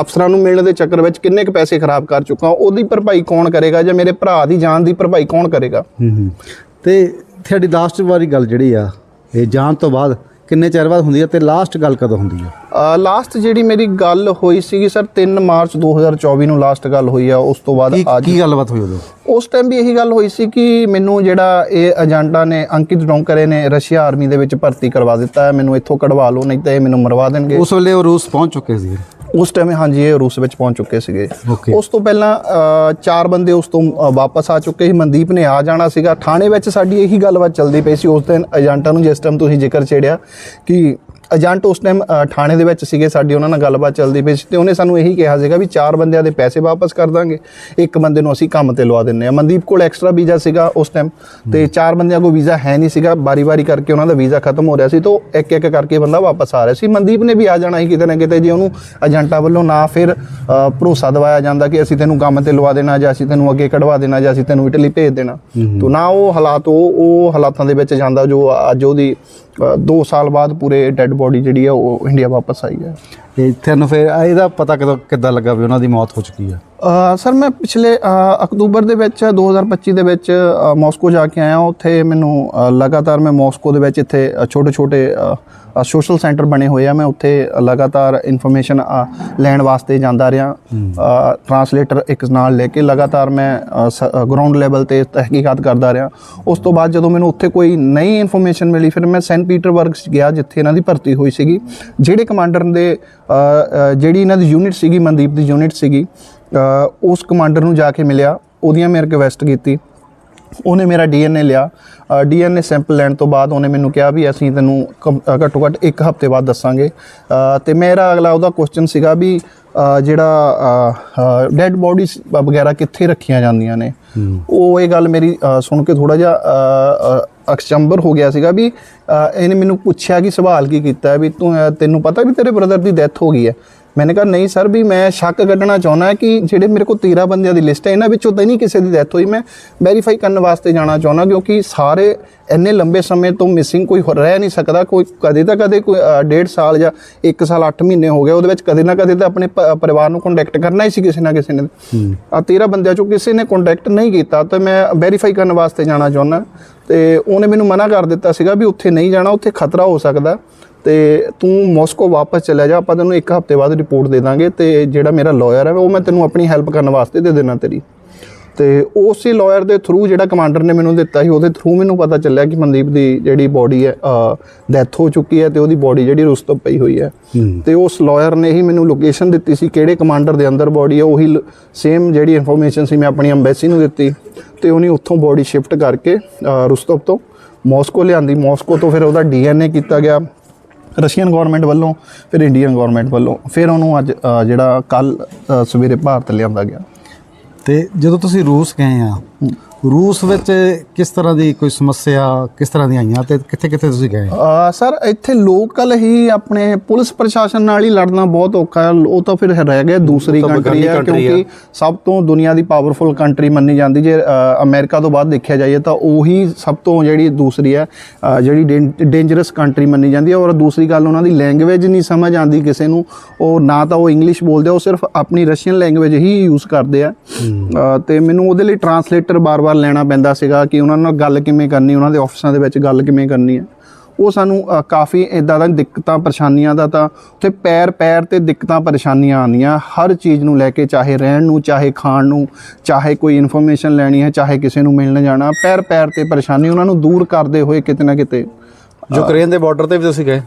ਅਫਸਰਾਂ ਨੂੰ ਮਿਲਣ ਦੇ ਚੱਕਰ ਵਿੱਚ ਕਿੰਨੇ ਕੁ ਪੈਸੇ ਖਰਾਬ ਕਰ ਚੁੱਕਾ ਉਹਦੀ ਭਰਪਾਈ ਕੌਣ ਕਰੇਗਾ ਜਾਂ ਮੇਰੇ ਭਰਾ ਦੀ ਜਾਨ ਦੀ ਭਰਪਾਈ ਕੌਣ ਕਰੇਗਾ? ਹੂੰ ਹੂੰ। ਤੇ ਤੁਹਾਡੀ ਲਾਸਟ ਵਾਰੀ ਗੱਲ ਜਿਹੜੀ ਆ, ਇਹ ਜਾਣ ਤੋਂ ਬਾਅਦ ਕਿੰਨੇ ਚਿਰ ਬਾਅਦ ਹੁੰਦੀ ਆ ਤੇ ਲਾਸਟ ਗੱਲ ਕਦੋਂ ਹੁੰਦੀ ਆ ਲਾਸਟ ਜਿਹੜੀ ਮੇਰੀ ਗੱਲ ਹੋਈ ਸੀਗੀ ਸਰ 3 ਮਾਰਚ 2024 ਨੂੰ ਲਾਸਟ ਗੱਲ ਹੋਈ ਆ ਉਸ ਤੋਂ ਬਾਅਦ ਕੀ ਅੱਜ। ਕੀ ਗੱਲਬਾਤ ਹੋਈ ਉਦੋਂ? ਉਸ ਟਾਈਮ ਵੀ ਇਹੀ ਗੱਲ ਹੋਈ ਸੀ ਕਿ ਮੈਨੂੰ ਜਿਹੜਾ ਇਹ ਏਜੰਟਾਂ ਨੇ ਅੰਕਿਤ ਡੋਂਕਰੇ ਨੇ ਰਸ਼ੀਆ ਆਰਮੀ ਦੇ ਵਿੱਚ ਭਰਤੀ ਕਰਵਾ ਦਿੱਤਾ ਹੈ ਮੈਨੂੰ ਇੱਥੋਂ ਕਢਵਾ ਲਓ ਨਹੀਂ ਤਾਂ ਇਹ ਮੈਨੂੰ ਮਰਵਾ ਦੇਣਗੇ। ਉਸ ਵੇਲੇ ਉਹ ਰੂਸ ਪਹੁੰਚ ਚੁੱਕੇ ਸੀ। ਉਸ ਟਾਈਮ ਹਾਂਜੀ ਇਹ ਰੂਸ ਵਿੱਚ ਪਹੁੰਚ ਚੁੱਕੇ ਸੀਗੇ. ਉਸ ਤੋਂ ਪਹਿਲਾਂ ਚਾਰ ਬੰਦੇ ਉਸ ਤੋਂ ਵਾਪਸ ਆ ਚੁੱਕੇ ਸੀ। ਮਨਦੀਪ ਨੇ ਆ ਜਾਣਾ ਸੀਗਾ। ਥਾਣੇ ਵਿੱਚ ਸਾਡੀ ਇਹੀ ਗੱਲਬਾਤ ਚੱਲਦੀ ਪਈ ਸੀ ਉਸ ਦਿਨ ਏਜੰਟਾਂ ਨੂੰ ਜਿਸ ਟਾਈਮ ਤੁਸੀਂ ਜ਼ਿਕਰ ਛੇੜਿਆ ਕਿ ਏਜੰਟ ਉਸ ਟਾਈਮ ਥਾਣੇ ਦੇ ਵਿੱਚ ਸੀਗੇ ਸਾਡੀ ਉਹਨਾਂ ਨਾਲ ਗੱਲਬਾਤ ਚੱਲਦੀ ਪਈ ਸੀ ਤੇ ਉਹਨੇ ਸਾਨੂੰ ਇਹੀ ਕਿਹਾ ਸੀਗਾ ਵੀ ਚਾਰ ਬੰਦਿਆਂ ਦੇ ਪੈਸੇ ਵਾਪਸ ਕਰ ਦਾਂਗੇ ਇੱਕ ਬੰਦੇ ਨੂੰ ਅਸੀਂ ਕੰਮ ਤੇ ਲਵਾ ਦਿੰਨੇ ਆ ਮਨਦੀਪ ਕੋਲ ਐਕਸਟਰਾ ਵੀਜ਼ਾ ਸੀਗਾ ਉਸ ਟਾਈਮ ਤੇ ਚਾਰ ਬੰਦਿਆਂ ਕੋਲ ਵੀਜ਼ਾ ਹੈ ਨਹੀਂ ਸੀਗਾ ਬਾਰੀ-ਬਾਰੀ ਕਰਕੇ ਉਹਨਾਂ ਦਾ ਵੀਜ਼ਾ ਖਤਮ ਹੋ ਰਿਹਾ ਸੀ ਤੋਂ ਇੱਕ ਇੱਕ ਕਰਕੇ ਬੰਦਾ ਵਾਪਸ ਆ ਰਿਹਾ ਸੀ। ਮਨਦੀਪ ਨੇ ਵੀ ਆ ਜਾਣਾ ਸੀ ਕਿਤੇ ਨਾ ਕਿਤੇ ਜੇ ਉਹਨੂੰ ਏਜੰਟਾਂ ਵੱਲੋਂ ਨਾ ਫਿਰ ਭਰੋਸਾ ਦਿਵਾਇਆ ਜਾਂਦਾ ਕਿ ਅਸੀਂ ਤੈਨੂੰ ਕੰਮ ਤੇ ਲਵਾ ਦੇਣਾ ਜਾਂ ਅਸੀਂ ਤੈਨੂੰ ਅੱਗੇ ਕਢਵਾ ਦੇਣਾ ਜਾਂ ਅਸੀਂ ਤੈਨੂੰ ਇਟਲੀ ਭੇਜ ਦੇਣਾ ਤੋਂ ਨਾ ਉਹ ਹਾਲਾਤ ਉਹ ਉਹ ਹਾਲਾਤਾਂ ਦੇ ਵਿੱਚ ਜਾਂਦਾ ਜੋ ਅੱਜ ਉਹਦੀ 2 ਸਾਲ ਬਾਅਦ ਪੂਰੇ ਡੈੱਡ ਬੋਡੀ ਜਿਹੜੀ ਹੈ ਉਹ ਇੰਡੀਆ ਵਾਪਸ ਆਈ ਹੈ। ਇਹ ਤੁਹਾਨੂੰ ਫਿਰ ਇਹਦਾ ਪਤਾ ਕਦੋਂ ਕਿੱਦਾਂ ਲੱਗਾ ਵੀ ਉਹਨਾਂ ਦੀ ਮੌਤ ਹੋ ਚੁੱਕੀ ਆ? ਸਰ ਮੈਂ ਪਿਛਲੇ ਅਕਤੂਬਰ ਦੇ ਵਿੱਚ 2025 ਦੇ ਵਿੱਚ ਮਾਸਕੋ ਜਾ ਕੇ ਆਇਆ ਉੱਥੇ ਮੈਨੂੰ ਲਗਾਤਾਰ ਮੈਂ ਮਾਸਕੋ ਦੇ ਵਿੱਚ ਇੱਥੇ ਛੋਟੇ ਛੋਟੇ ਸੋਸ਼ਲ ਸੈਂਟਰ ਬਣੇ ਹੋਏ ਆ। ਮੈਂ ਉੱਥੇ ਲਗਾਤਾਰ ਇਨਫੋਰਮੇਸ਼ਨ ਲੈਣ ਵਾਸਤੇ ਜਾਂਦਾ ਰਿਹਾ। ਟਰਾਂਸਲੇਟਰ ਇੱਕ ਨਾਲ ਲੈ ਕੇ ਲਗਾਤਾਰ ਮੈਂ ਗਰਾਊਂਡ ਲੈਵਲ ਤੇ ਤਹਿਕੀਕਾਤ ਕਰਦਾ ਰਿਹਾ। ਉਸ ਤੋਂ ਬਾਅਦ ਜਦੋਂ ਮੈਨੂੰ ਉੱਥੇ ਕੋਈ ਨਈ ਇਨਫੋਰਮੇਸ਼ਨ ਮਿਲੀ ਫਿਰ ਮੈਂ ਸੈਂਟ ਪੀਟਰਬਰਗ ਗਿਆ ਜਿੱਥੇ ਇਹਨਾਂ ਦੀ ਭਰਤੀ ਹੋਈ ਸੀਗੀ। ਜਿਹੜੇ ਕਮਾਂਡਰ ਦੇ ਜਿਹੜੀ ਇਹਨਾਂ ਦੀ ਯੂਨਿਟ ਸੀਗੀ ਮਨਦੀਪ ਦੀ ਯੂਨਿਟ ਸੀਗੀ ਉਸ ਕਮਾਂਡਰ ਨੂੰ ਜਾ ਕੇ ਮਿਲਿਆ ਉਹਦੀਆਂ ਮੈਂ ਰਿਕਵੈਸਟ ਕੀਤੀ। ਉਹਨੇ ਮੇਰਾ ਡੀਐਨਏ ਲਿਆ। ਡੀਐਨਏ ਸੈਂਪਲ ਲੈਣ ਤੋਂ ਬਾਅਦ ਉਹਨੇ ਮੈਨੂੰ ਕਿਹਾ ਵੀ ਅਸੀਂ ਤੈਨੂੰ ਘੱਟੋ ਘੱਟ ਇੱਕ ਹਫ਼ਤੇ ਬਾਅਦ ਦੱਸਾਂਗੇ। ਤੇ ਮੇਰਾ ਅਗਲਾ ਉਹਦਾ ਕੁਐਸਚਨ ਸੀਗਾ ਵੀ ਜਿਹੜਾ ਡੈੱਡ ਬੋਡੀਜ਼ ਵਗੈਰਾ ਕਿੱਥੇ ਰੱਖੀਆਂ ਜਾਂਦੀਆਂ ਨੇ? ਉਹ ਇਹ ਗੱਲ ਮੇਰੀ ਸੁਣ ਕੇ ਥੋੜਾ ਜਿਹਾ ਅਕਸ਼ੰਬਰ ਹੋ ਗਿਆ ਸੀਗਾ ਵੀ ਇਹਨੇ ਮੈਨੂੰ ਪੁੱਛਿਆ ਕਿ ਸਵਾਲ ਕੀ ਕੀਤਾ ਵੀ ਤੂੰ ਤੈਨੂੰ ਪਤਾ ਵੀ ਤੇਰੇ ਬ੍ਰਦਰ ਦੀ ਡੈਥ ਹੋ ਗਈ ਹੈ? ਮੈਨੇ ਕਿਹਾ ਨਹੀਂ ਸਰ ਵੀ ਮੈਂ ਸ਼ੱਕ ਕੱਢਣਾ ਚਾਹੁੰਦਾ ਕਿ ਜਿਹੜੇ ਮੇਰੇ ਕੋਲ 13 ਬੰਦਿਆਂ ਦੀ ਲਿਸਟ ਹੈ ਇਹਨਾਂ ਵਿੱਚੋਂ ਤਾਂ ਨਹੀਂ ਕਿਸੇ ਦੀ ਡੈਥ ਹੋਈ। ਮੈਂ ਵੈਰੀਫਾਈ ਕਰਨ ਵਾਸਤੇ ਜਾਣਾ ਚਾਹੁੰਦਾ ਕਿਉਂਕਿ ਸਾਰੇ ਇੰਨੇ ਲੰਬੇ ਸਮੇਂ ਤੋਂ ਮਿਸਿੰਗ ਕੋਈ ਰਹਿ ਨਹੀਂ ਸਕਦਾ। ਕੋਈ ਕਦੇ ਤਾਂ ਕਦੇ ਕੋਈ ਡੇਢ ਸਾਲ ਜਾਂ ਇੱਕ ਸਾਲ 8 ਮਹੀਨੇ ਹੋ ਗਏ ਉਹਦੇ ਵਿੱਚ ਕਦੇ ਨਾ ਕਦੇ ਤਾਂ ਆਪਣੇ ਪਰਿਵਾਰ ਨੂੰ ਕੰਟੈਕਟ ਕਰਨਾ ਹੀ ਸੀ ਕਿਸੇ ਨਾ ਕਿਸੇ ਨੇ। ਆ 13 ਬੰਦਿਆਂ ਚੋਂ ਕਿਸੇ ਨੇ ਕੰਟੈਕਟ ਨਹੀਂ ਕੀਤਾ ਤਾਂ ਮੈਂ ਵੈਰੀਫਾਈ ਕਰਨ ਵਾਸਤੇ ਜਾਣਾ ਚਾਹੁੰਦਾ। ਤੇ ਉਹਨੇ ਮੈਨੂੰ ਮਨਾ ਕਰ ਦਿੱਤਾ ਸੀਗਾ ਵੀ ਉੱਥੇ ਨਹੀਂ ਜਾਣਾ, ਉੱਥੇ ਖਤਰਾ ਹੋ ਸਕਦਾ। ਤੇ ਤੂੰ ਮਾਸਕੋ ਵਾਪਸ ਚਲਾ ਜਾ, ਆਪਾਂ ਤੈਨੂੰ ਇੱਕ ਹਫ਼ਤੇ ਬਾਅਦ ਰਿਪੋਰਟ ਦੇ ਦਾਂਗੇ ਤੇ ਜਿਹੜਾ ਮੇਰਾ ਲਾਇਰ ਹੈ, ਉਹ ਮੈਂ ਤੈਨੂੰ ਆਪਣੀ ਹੈਲਪ ਕਰਨ ਵਾਸਤੇ ਦੇ ਦੇਣਾ ਤੇਰੀ। ਤੇ ਉਸੇ ਲਾਇਰ ਦੇ ਥਰੂ ਜਿਹੜਾ ਕਮਾਂਡਰ ਨੇ ਮੈਨੂੰ ਦਿੱਤਾ ਸੀ ਉਹਦੇ ਥਰੂ ਮੈਨੂੰ ਪਤਾ ਚੱਲਿਆ ਕਿ ਮਨਦੀਪ ਦੀ ਜਿਹੜੀ ਬੋਡੀ ਹੈ ਡੈਥ ਹੋ ਚੁੱਕੀ ਹੈ ਤੇ ਉਹਦੀ ਬੋਡੀ ਜਿਹੜੀ ਰੁਸਤਮ ਪਈ ਹੋਈ ਹੈ। ਤੇ ਉਸ ਲਾਇਰ ਨੇ ਹੀ ਮੈਨੂੰ ਲੋਕੇਸ਼ਨ ਦਿੱਤੀ ਸੀ ਕਿਹੜੇ ਕਮਾਂਡਰ ਦੇ ਅੰਦਰ ਬੋਡੀ ਹੈ ਉਹੀ ਸੇਮ ਜਿਹੜੀ ਇਨਫੋਰਮੇਸ਼ਨ ਸੀ ਮੈਂ ਆਪਣੀ ਐਮਬੈਸੀ ਨੂੰ ਦਿੱਤੀ ਤੇ ਉਹਨੇ ਉੱਥੋਂ ਬੋਡੀ ਸ਼ਿਫਟ ਕਰਕੇ ਰੁਸਤਮ ਤੋਂ ਮਾਸਕੋ ਲਿਆਂਦੀ। ਮਾਸਕੋ ਤੋਂ ਫਿਰ ਉਹਦਾ ਡੀਐਨਏ ਕੀਤਾ ਗਿਆ ਰਸ਼ੀਅਨ ਗਵਰਨਮੈਂਟ ਵੱਲੋਂ ਫਿਰ ਇੰਡੀਅਨ ਗਵਰਨਮੈਂਟ ਵੱਲੋਂ ਫਿਰ ਉਹਨੂੰ ਅੱਜ ਜਿਹੜਾ ਕੱਲ ਸਵੇਰੇ ਭਾਰਤ ਲਿਆਂਦਾ ਗਿਆ। ਤੇ ਜਦੋਂ ਤੁਸੀਂ ਰੂਸ ਗਏ ਆ ਰੂਸ ਵਿੱਚ ਕਿਸ ਤਰ੍ਹਾਂ ਦੀ ਕੋਈ ਸਮੱਸਿਆ ਕਿਸ ਤਰ੍ਹਾਂ ਦੀਆਂ ਆਈਆਂ ਤੇ ਕਿੱਥੇ ਕਿੱਥੇ ਤੁਸੀਂ ਗਏ? ਸਰ ਇੱਥੇ ਲੋਕਲ ਹੀ ਆਪਣੇ ਪੁਲਿਸ ਪ੍ਰਸ਼ਾਸਨ ਨਾਲ ਹੀ ਲੜਨਾ ਬਹੁਤ ਔਖਾ ਹੈ। ਉਹ ਤਾਂ ਫਿਰ ਰਹਿ ਗਿਆ ਦੂਸਰੀ ਕੰਟਰੀ ਹੈ ਕਿਉਂਕਿ ਸਭ ਤੋਂ ਦੁਨੀਆ ਦੀ ਪਾਵਰਫੁਲ ਕੰਟਰੀ ਮੰਨੀ ਜਾਂਦੀ। ਜੇ ਅਮਰੀਕਾ ਤੋਂ ਬਾਅਦ ਦੇਖਿਆ ਜਾਈਏ ਤਾਂ ਉਹੀ ਸਭ ਤੋਂ ਜਿਹੜੀ ਦੂਸਰੀ ਹੈ ਜਿਹੜੀ ਡੇਂਜਰਸ ਕੰਟਰੀ ਮੰਨੀ ਜਾਂਦੀ ਹੈ। ਔਰ ਦੂਸਰੀ ਗੱਲ ਉਹਨਾਂ ਦੀ ਲੈਂਗੁਏਜ ਨਹੀਂ ਸਮਝ ਆਉਂਦੀ ਕਿਸੇ ਨੂੰ। ਉਹ ਨਾ ਤਾਂ ਉਹ ਇੰਗਲਿਸ਼ ਬੋਲਦੇ ਆ, ਉਹ ਸਿਰਫ ਆਪਣੀ ਰਸ਼ੀਅਨ ਲੈਂਗੁਏਜ ਹੀ ਯੂਜ਼ ਕਰਦੇ ਆ। ਤੇ ਮੈਨੂੰ ਉਹਦੇ ਲਈ ਟਰਾਂਸਲੇਟਰ ਬਾਰ-ਬਾਰ ਲੈਣਾ ਪੈਂਦਾ ਸੀਗਾ ਕਿ ਉਹਨਾਂ ਨਾਲ ਗੱਲ ਕਿਵੇਂ ਕਰਨੀ ਉਹਨਾਂ ਦੇ ਆਫਿਸਾਂ ਦੇ ਵਿੱਚ ਗੱਲ ਕਿਵੇਂ ਕਰਨੀ ਹੈ। ਉਹ ਸਾਨੂੰ ਕਾਫੀ ਇਦਾਂ ਦਾ ਦਿੱਕਤਾਂ ਪਰੇਸ਼ਾਨੀਆਂ ਦਾ ਤਾਂ ਉੱਥੇ ਪੈਰ ਪੈਰ ਤੇ ਦਿੱਕਤਾਂ ਪਰੇਸ਼ਾਨੀਆਂ ਆਉਂਦੀਆਂ। ਹਰ ਚੀਜ਼ ਨੂੰ ਲੈ ਕੇ ਚਾਹੇ ਰਹਿਣ ਨੂੰ ਚਾਹੇ ਖਾਣ ਨੂੰ ਚਾਹੇ ਕੋਈ ਇਨਫੋਰਮੇਸ਼ਨ ਲੈਣੀ ਹੈ ਚਾਹੇ ਕਿਸੇ ਨੂੰ ਮਿਲਣ ਜਾਣਾ ਪੈਰ ਪੈਰ ਤੇ ਪਰੇਸ਼ਾਨੀ ਉਹਨਾਂ ਨੂੰ ਦੂਰ ਕਰਦੇ ਹੋਏ ਕਿਤੇ ਨਾ ਕਿਤੇ। ਯੂਕਰੇਨ ਦੇ ਬਾਰਡਰ ਤੇ ਵੀ ਤੁਸੀਂ ਗਏ?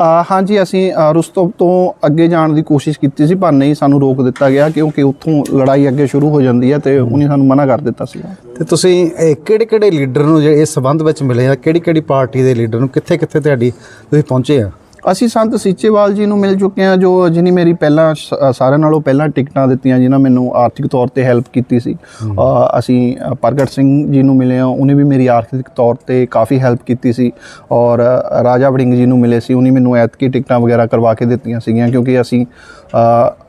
ਹਾਂਜੀ ਅਸੀਂ ਅ, ਰੁਸਤਮ ਤੋਂ ਅੱਗੇ ਜਾਣ ਦੀ ਕੋਸ਼ਿਸ਼ ਕੀਤੀ ਸੀ ਪਰ ਨਹੀਂ ਸਾਨੂੰ ਰੋਕ ਦਿੱਤਾ ਗਿਆ ਕਿਉਂਕਿ ਉੱਥੋਂ ਲੜਾਈ ਅੱਗੇ ਸ਼ੁਰੂ ਹੋ ਜਾਂਦੀ ਹੈ ਤੇ ਉਹਨੇ ਸਾਨੂੰ ਮਨਾ ਕਰ ਦਿੱਤਾ ਸੀ ਤੇ ਤੁਸੀਂ ਕਿਹੜੇ ਕਿਹੜੇ ਲੀਡਰ ਨੂੰ ਜੇ ਇਸ ਸੰਬੰਧ ਵਿੱਚ ਮਿਲੇ ਆ ਕਿਹੜੀ ਕਿਹੜੀ ਪਾਰਟੀ ਦੇ ਲੀਡਰ ਨੂੰ ਕਿੱਥੇ ਕਿੱਥੇ ਤੁਹਾਡੀ ਤੁਸੀਂ ਪਹੁੰਚੇ ਆ? ਅਸੀਂ ਸੰਤ ਸੀਚੇਵਾਲ ਜੀ ਨੂੰ ਮਿਲ ਚੁੱਕੇ ਹਾਂ ਜੋ ਜਿਨੀ ਮੇਰੀ ਪਹਿਲਾਂ ਸਾਰਿਆਂ ਨਾਲੋਂ ਪਹਿਲਾਂ ਟਿਕਟਾਂ ਦਿੱਤੀਆਂ ਜਿਨ੍ਹਾਂ ਮੈਨੂੰ ਆਰਥਿਕ ਤੌਰ ਤੇ ਹੈਲਪ ਕੀਤੀ ਸੀ। ਅਸੀਂ ਪ੍ਰਗਟ ਸਿੰਘ ਜੀ ਨੂੰ ਮਿਲੇ ਹਾਂ ਉਹਨੇ ਵੀ ਮੇਰੀ ਆਰਥਿਕ ਤੌਰ ਤੇ ਕਾਫੀ ਹੈਲਪ ਕੀਤੀ ਸੀ। ਔਰ ਰਾਜਾ ਵੜਿੰਗ ਜੀ ਨੂੰ ਮਿਲੇ ਸੀ ਉਹਨੇ ਮੈਨੂੰ ਐਤਕੀ ਟਿਕਟਾਂ ਵਗੈਰਾ ਕਰਵਾ ਕੇ ਦਿੱਤੀਆਂ ਸੀਗੀਆਂ ਕਿਉਂਕਿ ਅਸੀਂ